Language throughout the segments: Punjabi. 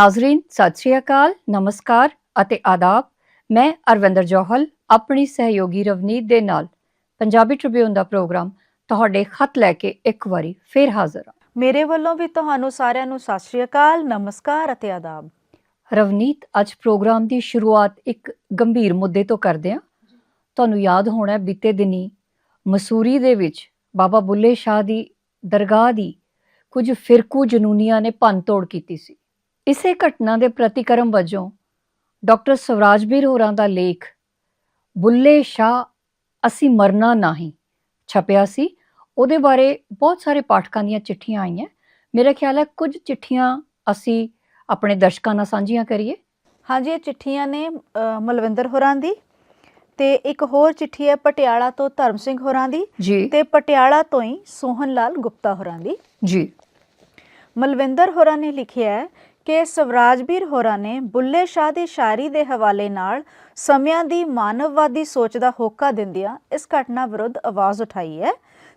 ਨਾਜ਼ਰੀਨ ਸਤਿ ਸ਼੍ਰੀ ਅਕਾਲ ਨਮਸਕਾਰ ਅਤੇ ਆਦਾਬ। ਮੈਂ ਅਰਵਿੰਦਰ ਜੋਹਲ ਆਪਣੀ ਸਹਿਯੋਗੀ ਰਵਨੀਤ ਦੇ ਨਾਲ ਪੰਜਾਬੀ ਟ੍ਰਿਬਿਊਨ ਦਾ ਪ੍ਰੋਗਰਾਮ ਤੁਹਾਡੇ ਖਤ ਲੈ ਕੇ ਇੱਕ ਵਾਰੀ ਫੇਰ ਹਾਜ਼ਰ ਹਾਂ। ਮੇਰੇ ਵੱਲੋਂ ਵੀ ਤੁਹਾਨੂੰ ਸਾਰਿਆਂ ਨੂੰ ਸਤਿ ਸ਼੍ਰੀ ਅਕਾਲ ਨਮਸਕਾਰ ਅਤੇ ਆਦਾਬ। ਰਵਨੀਤ ਅੱਜ ਪ੍ਰੋਗਰਾਮ ਦੀ ਸ਼ੁਰੂਆਤ ਇੱਕ ਗੰਭੀਰ ਮੁੱਦੇ ਤੋਂ ਕਰਦੇ ਹਾਂ। ਤੁਹਾਨੂੰ ਯਾਦ ਹੋਣਾ ਹੈ ਬੀਤੇ ਦਿਨੀ ਮਸੂਰੀ ਦੇ ਵਿੱਚ ਬਾਬਾ ਬੁੱਲੇ ਸ਼ਾਹ ਦੀ ਦਰਗਾਹ ਦੀ ਕੁਝ ਫਿਰਕੂ ਜਨੂਨੀਆਂ ਨੇ ਭੰਨਤੋੜ ਕੀਤੀ ਸੀ। ਇਸੇ ਘਟਨਾ ਦੇ ਪ੍ਰਤੀਕਰਮ ਵਜੋਂ ਡਾਕਟਰ ਸਵਰਾਜਬੀਰ ਹੋਰਾਂ ਦਾ ਲੇਖ ਬੁੱਲੇ ਸ਼ਾਹ ਅਸੀਂ ਮਰਨਾ ਨਹੀਂ ਛਪਿਆ ਸੀ। ਉਹਦੇ ਬਾਰੇ ਬਹੁਤ ਸਾਰੇ ਪਾਠਕਾਂ ਦੀਆਂ ਚਿੱਠੀਆਂ ਆਈਆਂ। ਮੇਰਾ ਖਿਆਲ ਹੈ ਕੁਝ ਚਿੱਠੀਆਂ ਅਸੀਂ ਆਪਣੇ ਦਰਸ਼ਕਾਂ ਨਾਲ ਸਾਂਝੀਆਂ ਕਰੀਏ। ਹਾਂਜੀ ਇਹ ਚਿੱਠੀਆਂ ਨੇ ਮਲਵਿੰਦਰ ਹੋਰਾਂ ਦੀ ਤੇ ਇੱਕ ਹੋਰ ਚਿੱਠੀ ਹੈ ਪਟਿਆਲਾ ਤੋਂ ਧਰਮ ਸਿੰਘ ਹੋਰਾਂ ਦੀ ਜੀ। ਤੇ ਪਟਿਆਲਾ ਤੋਂ ਹੀ ਸੋਹਨ ਲਾਲ ਗੁਪਤਾ ਹੋਰਾਂ ਦੀ। ਜੀ। ਮਲਵਿੰਦਰ ਹੋਰਾਂ ਨੇ ਲਿਖਿਆ ਹੈ ਕਿ ਸਵਰਾਜਬੀਰ ਹੋਰਾਂ ਨੇ ਬੁੱਲੇ ਸ਼ਾਹ ਦੀ ਸ਼ਾਇਰੀ ਦੇ ਹਵਾਲੇ ਨਾਲ ਸਮਿਆਂ ਦੀ ਮਾਨਵਵਾਦੀ ਸੋਚ ਦਾ ਹੋਕਾ ਦਿੰਦਿਆਂ ਇਸ ਘਟਨਾ ਵਿਰੁੱਧ ਆਵਾਜ਼ ਉਠਾਈ ਹੈ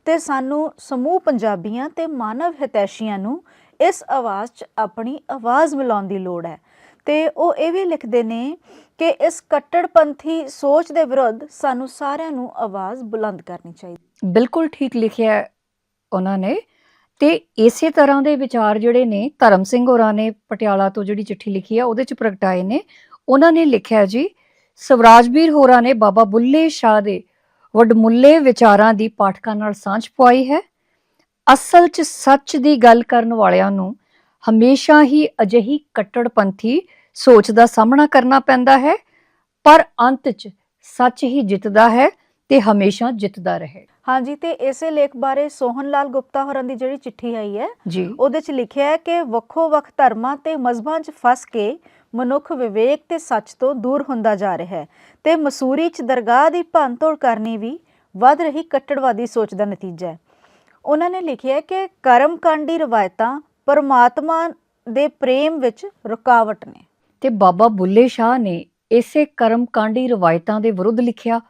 ਤੇ ਸਾਨੂੰ ਸਮੂਹ ਪੰਜਾਬੀਆਂ ਤੇ ਮਾਨਵ ਹਿਤੈਸ਼ੀਆਂ ਨੂੰ ਇਸ ਆਵਾਜ਼ 'ਚ ਆਪਣੀ ਆਵਾਜ਼ ਮਿਲਾਉਣ ਦੀ ਲੋੜ ਹੈ। ਤੇ ਉਹ ਇਹ ਵੀ ਲਿਖਦੇ ਨੇ ਕਿ ਇਸ ਕੱਟੜਪੰਥੀ ਸੋਚ ਦੇ ਵਿਰੁੱਧ ਸਾਨੂੰ ਸਾਰਿਆਂ ਨੂੰ ਆਵਾਜ਼ ਬੁਲੰਦ ਕਰਨੀ ਚਾਹੀਦੀ। ਬਿਲਕੁਲ ਠੀਕ ਲਿਖਿਆ ਉਹਨਾਂ ਨੇ। ਤੇ ਇਸੇ ਤਰ੍ਹਾਂ ਦੇ ਵਿਚਾਰ ਜਿਹੜੇ ਨੇ, ਧਰਮ ਸਿੰਘ ਹੋਰਾਂ ਨੇ ਪਟਿਆਲਾ ਤੋਂ ਜਿਹੜੀ ਚਿੱਠੀ ਲਿਖੀ ਆ, ਉਹਦੇ ਚ ਪ੍ਰਗਟਾਏ ਨੇ। ਉਹਨਾਂ ਨੇ ਲਿਖਿਆ ਜੀ, ਸਵਰਾਜਵੀਰ ਹੋਰਾਂ ਨੇ ਬਾਬਾ ਬੁੱਲੇ ਸ਼ਾਹ ਦੇ ਵਡਮੁੱਲੇ ਵਿਚਾਰਾਂ ਦੀ ਪਾਠਕਾਂ ਨਾਲ ਸਾਂਝ ਪਵਾਈ ਹੈ। ਅਸਲ 'ਚ ਸੱਚ ਦੀ ਗੱਲ ਕਰਨ ਵਾਲਿਆਂ ਨੂੰ ਹਮੇਸ਼ਾ ਹੀ ਅਜਿਹੀ ਕੱਟੜਪੰਥੀ ਸੋਚ ਦਾ ਸਾਹਮਣਾ ਕਰਨਾ ਪੈਂਦਾ ਹੈ, ਪਰ ਅੰਤ 'ਚ ਸੱਚ ਹੀ ਜਿੱਤਦਾ ਹੈ ਤੇ ਹਮੇਸ਼ਾ ਜਿੱਤਦਾ ਰਹੇ। ਹਾਂਜੀ ਤੇ ਇਸੇ ਲੇਖ ਬਾਰੇ ਸੋਹਨ ਲਾਲ ਗੁਪਤਾ ਹੋਰਾਂ ਦੀ ਜਿਹੜੀ ਚਿੱਠੀ ਆਈ ਹੈ ਉਹਦੇ 'ਚ ਲਿਖਿਆ ਹੈ ਕਿ ਵੱਖੋ ਵੱਖ ਧਰਮਾਂ ਤੇ ਮਜ਼ਹਬਾਂ 'ਚ ਫਸ ਕੇ ਮਨੁੱਖ ਵਿਵੇਕ ਤੇ ਸੱਚ ਤੋਂ ਦੂਰ ਹੁੰਦਾ ਜਾ ਰਿਹਾ ਹੈ ਤੇ ਮਸੂਰੀ 'ਚ ਦਰਗਾਹ ਦੀ ਭੰਨਤੋੜ ਕਰਨੀ ਵੀ ਵੱਧ ਰਹੀ ਕੱਟੜਵਾਦੀ ਸੋਚ ਦਾ ਨਤੀਜਾ ਹੈ। ਉਹਨਾਂ ਨੇ ਲਿਖਿਆ ਹੈ ਕਿ ਕਰਮਕਾਂਡੀ ਰਵਾਇਤਾਂ ਪਰਮਾਤਮਾ ਦੇ ਪ੍ਰੇਮ ਵਿੱਚ ਰੁਕਾਵਟ ਨੇ। ਤੇ ਬਾਬਾ ਬੁੱਲੇ ਸ਼ਾਹ ਨੇ ਇਸੇ ਕਰਮਕਾਂਡੀ ਰਵਾਇਤਾਂ ਦੇ ਵਿਰੁੱਧ ਲਿਖਿਆ।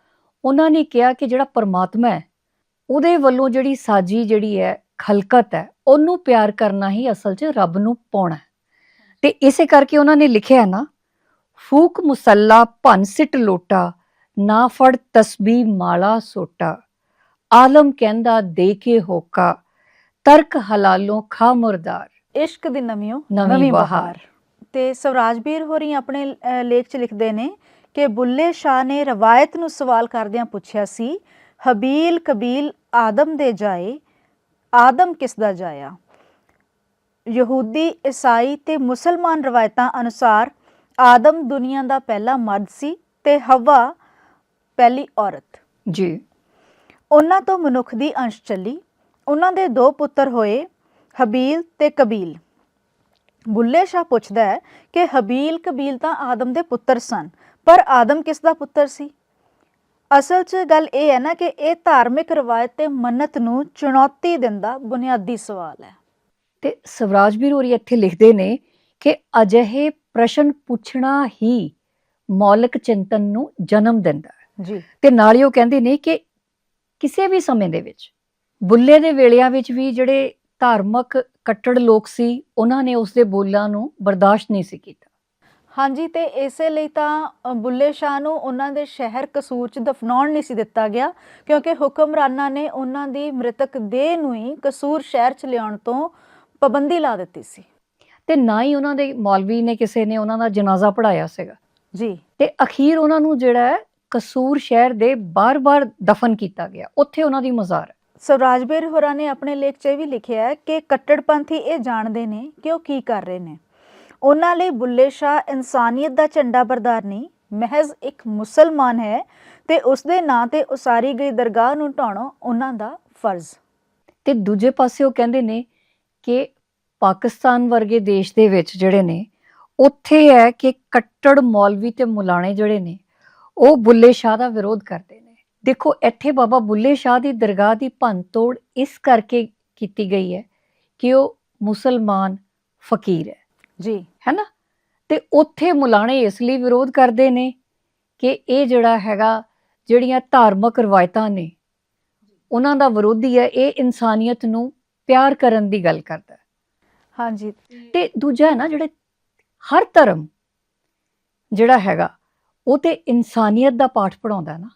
ਉਹਨਾਂ ਨੇ ਕਿਹਾ ਕਿ ਜਿਹੜਾ ਪਰਮਾਤਮਾ ਹੈ ਉਹਦੇ ਵੱਲੋਂ ਜਿਹੜੀ ਸਾਜੀ ਜਿਹੜੀ ਹੈ ਖਲਕਤ ਹੈ ਉਹਨੂੰ ਪਿਆਰ ਕਰਨਾ ਹੀ ਅਸਲ 'ਚ ਰੱਬ ਨੂੰ ਪਾਉਣਾ ਹੈ। ਤੇ ਇਸੇ ਕਰਕੇ ਉਹਨਾਂ ਨੇ ਲਿਖਿਆ ਨਾ ਫੂਕ ਮੁਸੱਲਾ ਭੰਨ ਸਿੱਟ ਲੋਟਾ ਨਾ ਫੜ ਤਸਬੀਹ ਮਾਲਾ ਸੋਟਾ। ਆਲਮ ਕਹਿੰਦਾ ਦੇ ਕੇ ਹੋਕਾ ਤਰਕ ਹਲਾਲੋਂ ਖਾ ਮੁਰਦਾਰ। ਇਸ਼ਕ ਦੀ ਨਵੀਓ ਨਵੀਂ ਬਹਾਰ। ਤੇ ਸਵਰਾਜਬੀਰ ਹੋਰੀ ਆਪਣੇ ਲੇਖ 'ਚ ਲਿਖਦੇ ਨੇ ਕਿ ਬੁੱਲੇ ਸ਼ਾਹ ਨੇ ਰਵਾਇਤ ਨੂੰ ਸਵਾਲ ਕਰਦਿਆਂ ਪੁੱਛਿਆ ਸੀ ਹਬੀਲ ਕਬੀਲ ਆਦਮ ਦੇ ਜਾਏ ਆਦਮ ਕਿਸ ਦਾ ਜਾਇਆ? ਯਹੂਦੀ ਈਸਾਈ ਤੇ ਮੁਸਲਮਾਨ ਰਵਾਇਤਾਂ ਅਨੁਸਾਰ ਆਦਮ ਦੁਨੀਆ ਦਾ ਪਹਿਲਾ ਮਰਦ ਸੀ ਤੇ ਹਵਾ ਪਹਿਲੀ ਔਰਤ। ਜੀ। ਉਹਨਾਂ ਤੋਂ ਮਨੁੱਖ ਦੀ ਅੰਸ਼ ਚੱਲੀ। ਉਹਨਾਂ ਦੇ ਦੋ ਪੁੱਤਰ ਹੋਏ ਹਬੀਲ ਤੇ ਕਬੀਲ। ਬੁੱਲੇ ਸ਼ਾਹ ਪੁੱਛਦਾ ਹੈ ਕਿ ਹਬੀਲ ਕਬੀਲ ਤਾਂ ਆਦਮ ਦੇ ਪੁੱਤਰ ਸਨ ਪਰ ਆਦਮ ਕਿਸ ਦਾ ਪੁੱਤਰ ਸੀ? ਅਸਲ 'ਚ ਗੱਲ ਇਹ ਹੈ ਨਾ ਕਿ ਇਹ ਧਾਰਮਿਕ ਰਵਾਇਤ ਤੇ ਮੰਨਤ ਨੂੰ ਚੁਣੌਤੀ ਦਿੰਦਾ ਬੁਨਿਆਦੀ ਸਵਾਲ ਹੈ। ਤੇ ਸਵਰਾਜਬੀਰ ਹੋਰੀ ਇੱਥੇ ਲਿਖਦੇ ਨੇ ਕਿ ਅਜਿਹੇ ਪ੍ਰਸ਼ਨ ਪੁੱਛਣਾ ਹੀ ਮੌਲਿਕ ਚਿੰਤਨ ਨੂੰ ਜਨਮ ਦਿੰਦਾ ਹੈ। ਜੀ। ਤੇ ਨਾਲ ਹੀ ਉਹ ਕਹਿੰਦੇ ਨੇ ਕਿ ਕਿਸੇ ਵੀ ਸਮੇਂ ਦੇ ਵਿੱਚ ਬੁੱਲੇ ਦੇ ਵੇਲਿਆਂ ਵਿੱਚ ਵੀ ਜਿਹੜੇ ਧਾਰਮਿਕ ਕੱਟੜ ਲੋਕ ਸੀ ਉਹਨਾਂ ਨੇ ਉਸ ਦੇ ਬੋਲਾਂ ਨੂੰ ਬਰਦਾਸ਼ਤ ਨਹੀਂ ਸੀ ਕੀਤਾ। ਹਾਂਜੀ ਤੇ ਇਸੇ ਲਈ ਤਾਂ ਬੁੱਲੇ ਸ਼ਾਹ ਨੂੰ ਉਹਨਾਂ ਦੇ ਸ਼ਹਿਰ ਕਸੂਰ 'ਚ ਦਫਨਾਉਣ ਨਹੀਂ ਸੀ ਦਿੱਤਾ ਗਿਆ ਕਿਉਂਕਿ ਹੁਕਮਰਾਨਾਂ ਨੇ ਉਹਨਾਂ ਦੀ ਮ੍ਰਿਤਕ ਦੇਹ ਨੂੰ ਹੀ ਕਸੂਰ ਸ਼ਹਿਰ 'ਚ ਲਿਆਉਣ ਤੋਂ ਪਾਬੰਦੀ ਲਾ ਦਿੱਤੀ ਸੀ। ਤੇ ਨਾ ਹੀ ਉਹਨਾਂ ਦੇ ਮੌਲਵੀ ਨੇ ਕਿਸੇ ਨੇ ਉਹਨਾਂ ਦਾ ਜਨਾਜ਼ਾ ਪੜਾਇਆ ਸੀਗਾ। ਜੀ। ਤੇ ਅਖੀਰ ਉਹਨਾਂ ਨੂੰ ਜਿਹੜਾ ਹੈ ਕਸੂਰ ਸ਼ਹਿਰ ਦੇ ਬਾਰ-ਬਾਰ ਦਫਨ ਕੀਤਾ ਗਿਆ। ਉੱਥੇ ਉਹਨਾਂ ਦੀ ਮਜ਼ਾਰ ਹੈ। ਸਵਰਾਜਬੀਰ ਹੋਰਾਂ ਨੇ ਆਪਣੇ ਲੇਖ 'ਚ ਵੀ ਲਿਖਿਆ ਹੈ ਕਿ ਕੱਟੜਪੰਥੀ ਇਹ ਜਾਣਦੇ ਨੇ ਕਿ ਉਹ ਕੀ ਕਰ ਰਹੇ ਨੇ। ਉਹਨਾਂ ਲਈ ਬੁੱਲੇ ਸ਼ਾਹ ਇਨਸਾਨੀਅਤ ਦਾ ਝੰਡਾ ਬਰਦਾਰ ਨਹੀਂ, ਮਹਿਜ਼ ਇੱਕ ਮੁਸਲਮਾਨ ਹੈ ਤੇ ਉਸ ਦੇ ਨਾਂ ਤੇ ਉਸਾਰੀ ਗਈ ਦਰਗਾਹ ਨੂੰ ਢਾਉਣਾ ਉਹਨਾਂ ਦਾ ਫਰਜ਼। ਤੇ ਦੂਜੇ ਪਾਸੇ ਉਹ ਕਹਿੰਦੇ ਨੇ ਕਿ ਪਾਕਿਸਤਾਨ ਵਰਗੇ ਦੇਸ਼ ਦੇ ਵਿੱਚ ਜਿਹੜੇ ਨੇ, ਉੱਥੇ ਹੈ ਕਿ ਕੱਟੜ ਮੌਲਵੀ ਤੇ ਮੁਲਾਣੇ ਜਿਹੜੇ ਨੇ, ਉਹ ਬੁੱਲੇ ਸ਼ਾਹ ਦਾ ਵਿਰੋਧ ਕਰਦੇ ਨੇ। ਦੇਖੋ, ਇੱਥੇ ਬਾਬਾ ਬੁੱਲੇ ਸ਼ਾਹ ਦੀ ਦਰਗਾਹ ਦੀ ਭੰਨਤੋੜ ਇਸ ਕਰਕੇ ਕੀਤੀ ਗਈ ਹੈ ਕਿ ਉਹ ਮੁਸਲਮਾਨ ਫਕੀਰ ਹੈ। ਜੀ। ਹੈਨਾ? ਤੇ ਉੱਥੇ ਮੁਲਾਣੇ ਇਸ ਲਈ ਵਿਰੋਧ ਕਰਦੇ ਨੇ ਕਿ ਇਹ ਜਿਹੜਾ ਹੈਗਾ ਜਿਹੜੀਆਂ ਧਾਰਮਿਕ ਰਵਾਇਤਾਂ ਨੇ ਉਹਨਾਂ ਦਾ ਵਿਰੋਧੀ ਹੈ ਇਹ ਇਨਸਾਨੀਅਤ ਨੂੰ ਪਿਆਰ ਕਰਨ ਦੀ ਗੱਲ ਕਰਦਾ। ਹੈ। ਹਾਂਜੀ। ਤੇ ਦੂਜਾ ਹੈ ਨਾ ਜਿਹੜੇ ਹਰ ਧਰਮ ਜਿਹੜਾ ਹੈਗਾ ਉਹ ਤੇ ਇਨਸਾਨੀਅਤ ਦਾ ਪਾਠ ਪੜਾਉਂਦਾ ਨਾ।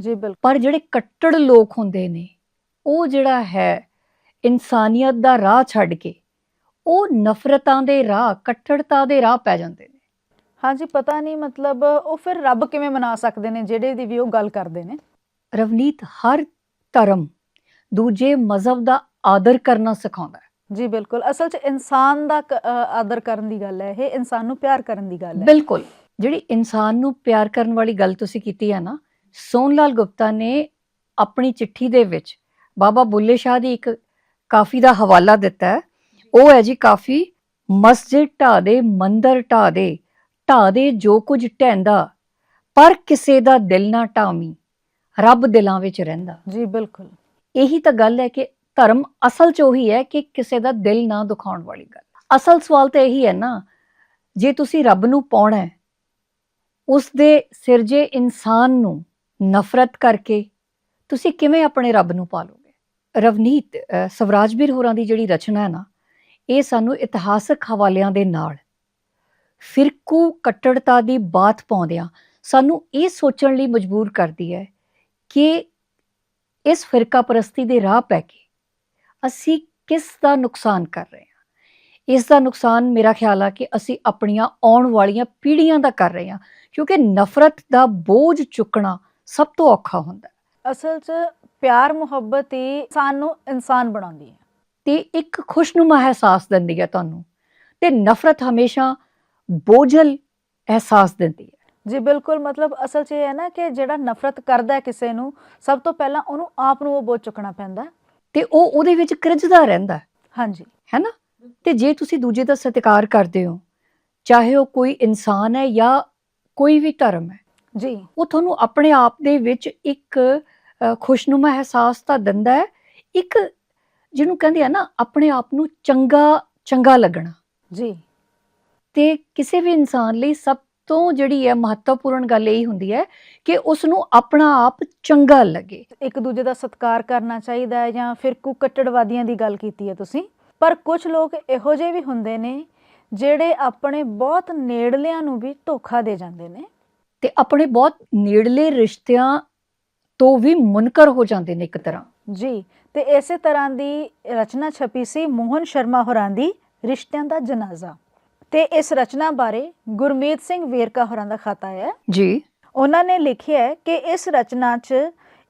ਜੀ ਬਿਲਕੁਲ। ਪਰ ਜਿਹੜੇ ਕੱਟੜ ਲੋਕ ਹੁੰਦੇ ਨੇ ਉਹ ਜਿਹੜਾ ਹੈ ਇਨਸਾਨੀਅਤ ਦਾ ਰਾਹ ਛੱਡ ਕੇ ਉਹ ਨਫ਼ਰਤਾਂ ਦੇ ਰਾਹ ਕੱਟੜਤਾ ਦੇ ਰਾਹ ਪੈ ਜਾਂਦੇ ਨੇ। ਹਾਂਜੀ ਪਤਾ ਨਹੀਂ ਮਤਲਬ ਉਹ ਫਿਰ ਰੱਬ ਕਿਵੇਂ ਮਨਾ ਸਕਦੇ ਨੇ ਜਿਹੜੇ ਦੀ ਵੀ ਉਹ ਗੱਲ ਕਰਦੇ ਨੇ? ਰਵਨੀਤ ਹਰ ਧਰਮ ਦੂਜੇ ਮਜ਼ਹਬ ਦਾ ਆਦਰ ਕਰਨਾ ਸਿਖਾਉਂਦਾ ਹੈ। ਜੀ ਬਿਲਕੁਲ। ਅਸਲ 'ਚ ਇਨਸਾਨ ਦਾ ਕ- ਅ, ਆਦਰ ਕਰਨ ਦੀ ਗੱਲ ਹੈ ਇਹ ਇਨਸਾਨ ਨੂੰ ਪਿਆਰ ਕਰਨ ਦੀ ਗੱਲ ਹੈ। ਬਿਲਕੁਲ। ਜਿਹੜੀ ਇਨਸਾਨ ਨੂੰ ਪਿਆਰ ਕਰਨ ਵਾਲੀ ਗੱਲ ਤੁਸੀਂ ਕੀਤੀ ਹੈ ਨਾ ਸੋਨ ਲਾਲ ਗੁਪਤਾ ਨੇ ਆਪਣੀ ਚਿੱਠੀ ਦੇ ਵਿੱਚ ਬਾਬਾ ਬੁੱਲੇ ਸ਼ਾਹ ਦੀ ਇੱਕ ਕਾਫੀ ਦਾ ਹਵਾਲਾ ਦਿੱਤਾ ਹੈ ਉਹ ਹੈ ਜੀ ਕਾਫੀ ਮਸਜਿਦ ਢਾ ਦੇ ਮੰਦਰ ਢਾ ਦੇ ਢਾ ਦੇ ਜੋ ਕੁਝ ਢਹਿੰਦਾ ਪਰ ਕਿਸੇ ਦਾ ਦਿਲ ਨਾ ਢਾਵੀਂ ਰੱਬ ਦਿਲਾਂ ਵਿੱਚ ਰਹਿੰਦਾ। ਜੀ ਬਿਲਕੁਲ। ਇਹੀ ਤਾਂ ਗੱਲ ਹੈ ਕਿ ਧਰਮ ਅਸਲ 'ਚ ਉਹੀ ਹੈ ਕਿ ਕਿਸੇ ਦਾ ਦਿਲ ਨਾ ਦੁਖਾਉਣ ਵਾਲੀ ਗੱਲ। ਅਸਲ ਸਵਾਲ ਤਾਂ ਇਹੀ ਹੈ ਨਾ ਜੇ ਤੁਸੀਂ ਰੱਬ ਨੂੰ ਪਾਉਣਾ ਹੈ ਉਸ ਦੇ ਸਿਰਜੇ ਇਨਸਾਨ ਨੂੰ ਨਫ਼ਰਤ ਕਰਕੇ ਤੁਸੀਂ ਕਿਵੇਂ ਆਪਣੇ ਰੱਬ ਨੂੰ ਪਾਲੋਗੇ ਰਵਨੀਤ ਅਹ, ਸਵਰਾਜਵੀਰ ਹੋਰਾਂ ਦੀ ਜਿਹੜੀ ਰਚਨਾ ਹੈ ਨਾ ਇਹ ਸਾਨੂੰ ਇਤਿਹਾਸਕ ਹਵਾਲਿਆਂ ਦੇ ਨਾਲ। ਫਿਰਕੂ ਕੱਟੜਤਾ ਦੀ ਬਾਤ ਪਾਉਂਦਿਆਂ ਸਾਨੂੰ ਇਹ ਸੋਚਣ ਲਈ ਮਜਬੂਰ ਕਰਦੀ ਹੈ ਕਿ ਇਸ ਫਿਰਕਾ ਪ੍ਰਸਤੀ ਦੇ ਰਾਹ ਪੈ ਕੇ ਅਸੀਂ ਕਿਸ ਦਾ ਨੁਕਸਾਨ ਕਰ ਰਹੇ ਹਾਂ। ਇਸ ਦਾ ਨੁਕਸਾਨ ਮੇਰਾ ਖਿਆਲ ਆ ਕਿ ਅਸੀਂ ਆਪਣੀਆਂ ਆਉਣ ਵਾਲੀਆਂ ਪੀੜ੍ਹੀਆਂ ਦਾ ਕਰ ਰਹੇ ਹਾਂ, ਕਿਉਂਕਿ ਨਫ਼ਰਤ ਦਾ ਬੋਝ ਚੁੱਕਣਾ ਸਭ ਤੋਂ ਔਖਾ ਹੁੰਦਾ ਅਸਲ 'ਚ ਪਿਆਰ ਮੁਹੱਬਤ ਹੀ ਸਾਨੂੰ ਇਨਸਾਨ ਬਣਾਉਂਦੀ ਹੈ। ਤੇ ਇੱਕ ਖੁਸ਼ਨੁਮਾ ਅਹਿਸਾਸ ਦਿੰਦੀ ਹੈ ਤੁਹਾਨੂੰ ਤੇ ਨਫ਼ਰਤ ਹਮੇਸ਼ਾ ਬੋਝਲ ਅਹਿਸਾਸ ਦਿੰਦੀ ਹੈ। ਜੀ ਬਿਲਕੁਲ ਮਤਲਬ ਅਸਲ 'ਚ ਇਹ ਹੈ ਨਾ ਕਿ ਜਿਹੜਾ ਨਫ਼ਰਤ ਕਰਦਾ ਹੈ ਕਿਸੇ ਨੂੰ ਸਭ ਤੋਂ ਪਹਿਲਾਂ ਉਹਨੂੰ ਆਪ ਨੂੰ ਉਹ ਬੋਝ ਚੁੱਕਣਾ ਪੈਂਦਾ। ਤੇ ਉਹ ਉਹਦੇ ਵਿੱਚ ਕਿਰਜਦਾ ਰਹਿੰਦਾ ਹਾਂਜੀ। ਹੈ ਨਾ? ਤੇ ਜੇ ਤੁਸੀਂ ਦੂਜੇ ਦਾ ਸਤਿਕਾਰ ਕਰਦੇ ਹੋ ਚਾਹੇ ਉਹ ਕੋਈ ਇਨਸਾਨ ਹੈ ਜਾਂ ਕੋਈ ਵੀ ਧਰਮ ਹੈ ਜੀ। ਉਹ ਤੁਹਾਨੂੰ ਆਪਣੇ ਆਪ ਦੇ ਵਿੱਚ ਇੱਕ ਖੁਸ਼ਨੁਮਾ ਅਹਿਸਾਸ ਤਾਂ ਦਿੰਦਾ ਹੈ। ਇੱਕ ਜਿਹਨੂੰ ਕਹਿੰਦੇ ਆ ਨਾ ਆਪਣੇ ਆਪ ਨੂੰ ਚੰਗਾ ਚੰਗਾ ਲੱਗਣਾ। ਜੀ। ਤੇ ਕਿਸੇ ਵੀ ਇਨਸਾਨ ਲਈ ਸਭ ਤੋਂ ਜਿਹੜੀ ਹੈ ਮਹੱਤਵਪੂਰਨ ਗੱਲ ਇਹ ਹੁੰਦੀ ਹੈ ਕਿ ਉਸ ਨੂੰ ਆਪਣਾ ਆਪ ਚੰਗਾ ਲੱਗੇ। ਇੱਕ ਦੂਜੇ ਦਾ ਸਤਿਕਾਰ ਕਰਨਾ ਚਾਹੀਦਾ ਹੈ ਜਾਂ ਫਿਰ ਕੁ ਕੱਟੜਵਾਦੀਆਂ ਦੀ ਗੱਲ ਕੀਤੀ ਹੈ ਤੁਸੀਂ। ਪਰ ਕੁਝ ਲੋਕ ਇਹੋ ਜਿਹੇ ਵੀ ਹੁੰਦੇ ਨੇ ਜਿਹੜੇ ਆਪਣੇ ਬਹੁਤ ਨੇੜਲਿਆਂ ਨੂੰ ਵੀ ਧੋਖਾ ਦੇ ਜਾਂਦੇ ਨੇ। ਤੇ ਆਪਣੇ ਬਹੁਤ ਨੇੜਲੇ ਰਿਸ਼ਤਿਆਂ ਤੋਂ ਵੀ ਮੁਨਕਰ ਹੋ ਜਾਂਦੇ ਨੇ ਇੱਕ ਤਰ੍ਹਾਂ। ਜੀ। ਤੇ ਇਸੇ ਤਰ੍ਹਾਂ ਦੀ ਰਚਨਾ ਛਪੀ ਸੀ ਮੋਹਨ ਸ਼ਰਮਾ ਹੋਰਾਂ ਦੀ ਰਿਸ਼ਤਿਆਂ ਦਾ ਜਨਾਜ਼ਾ। ਤੇ ਇਸ ਰਚਨਾ ਬਾਰੇ ਗੁਰਮੀਤ ਸਿੰਘ ਵੇਰਕਾ ਹੋਰਾਂ ਦਾ ਖਾਤਾ ਹੈ। ਜੀ। ਉਹਨਾਂ ਨੇ ਲਿਖਿਆ ਹੈ ਕਿ ਇਸ ਰਚਨਾ 'ਚ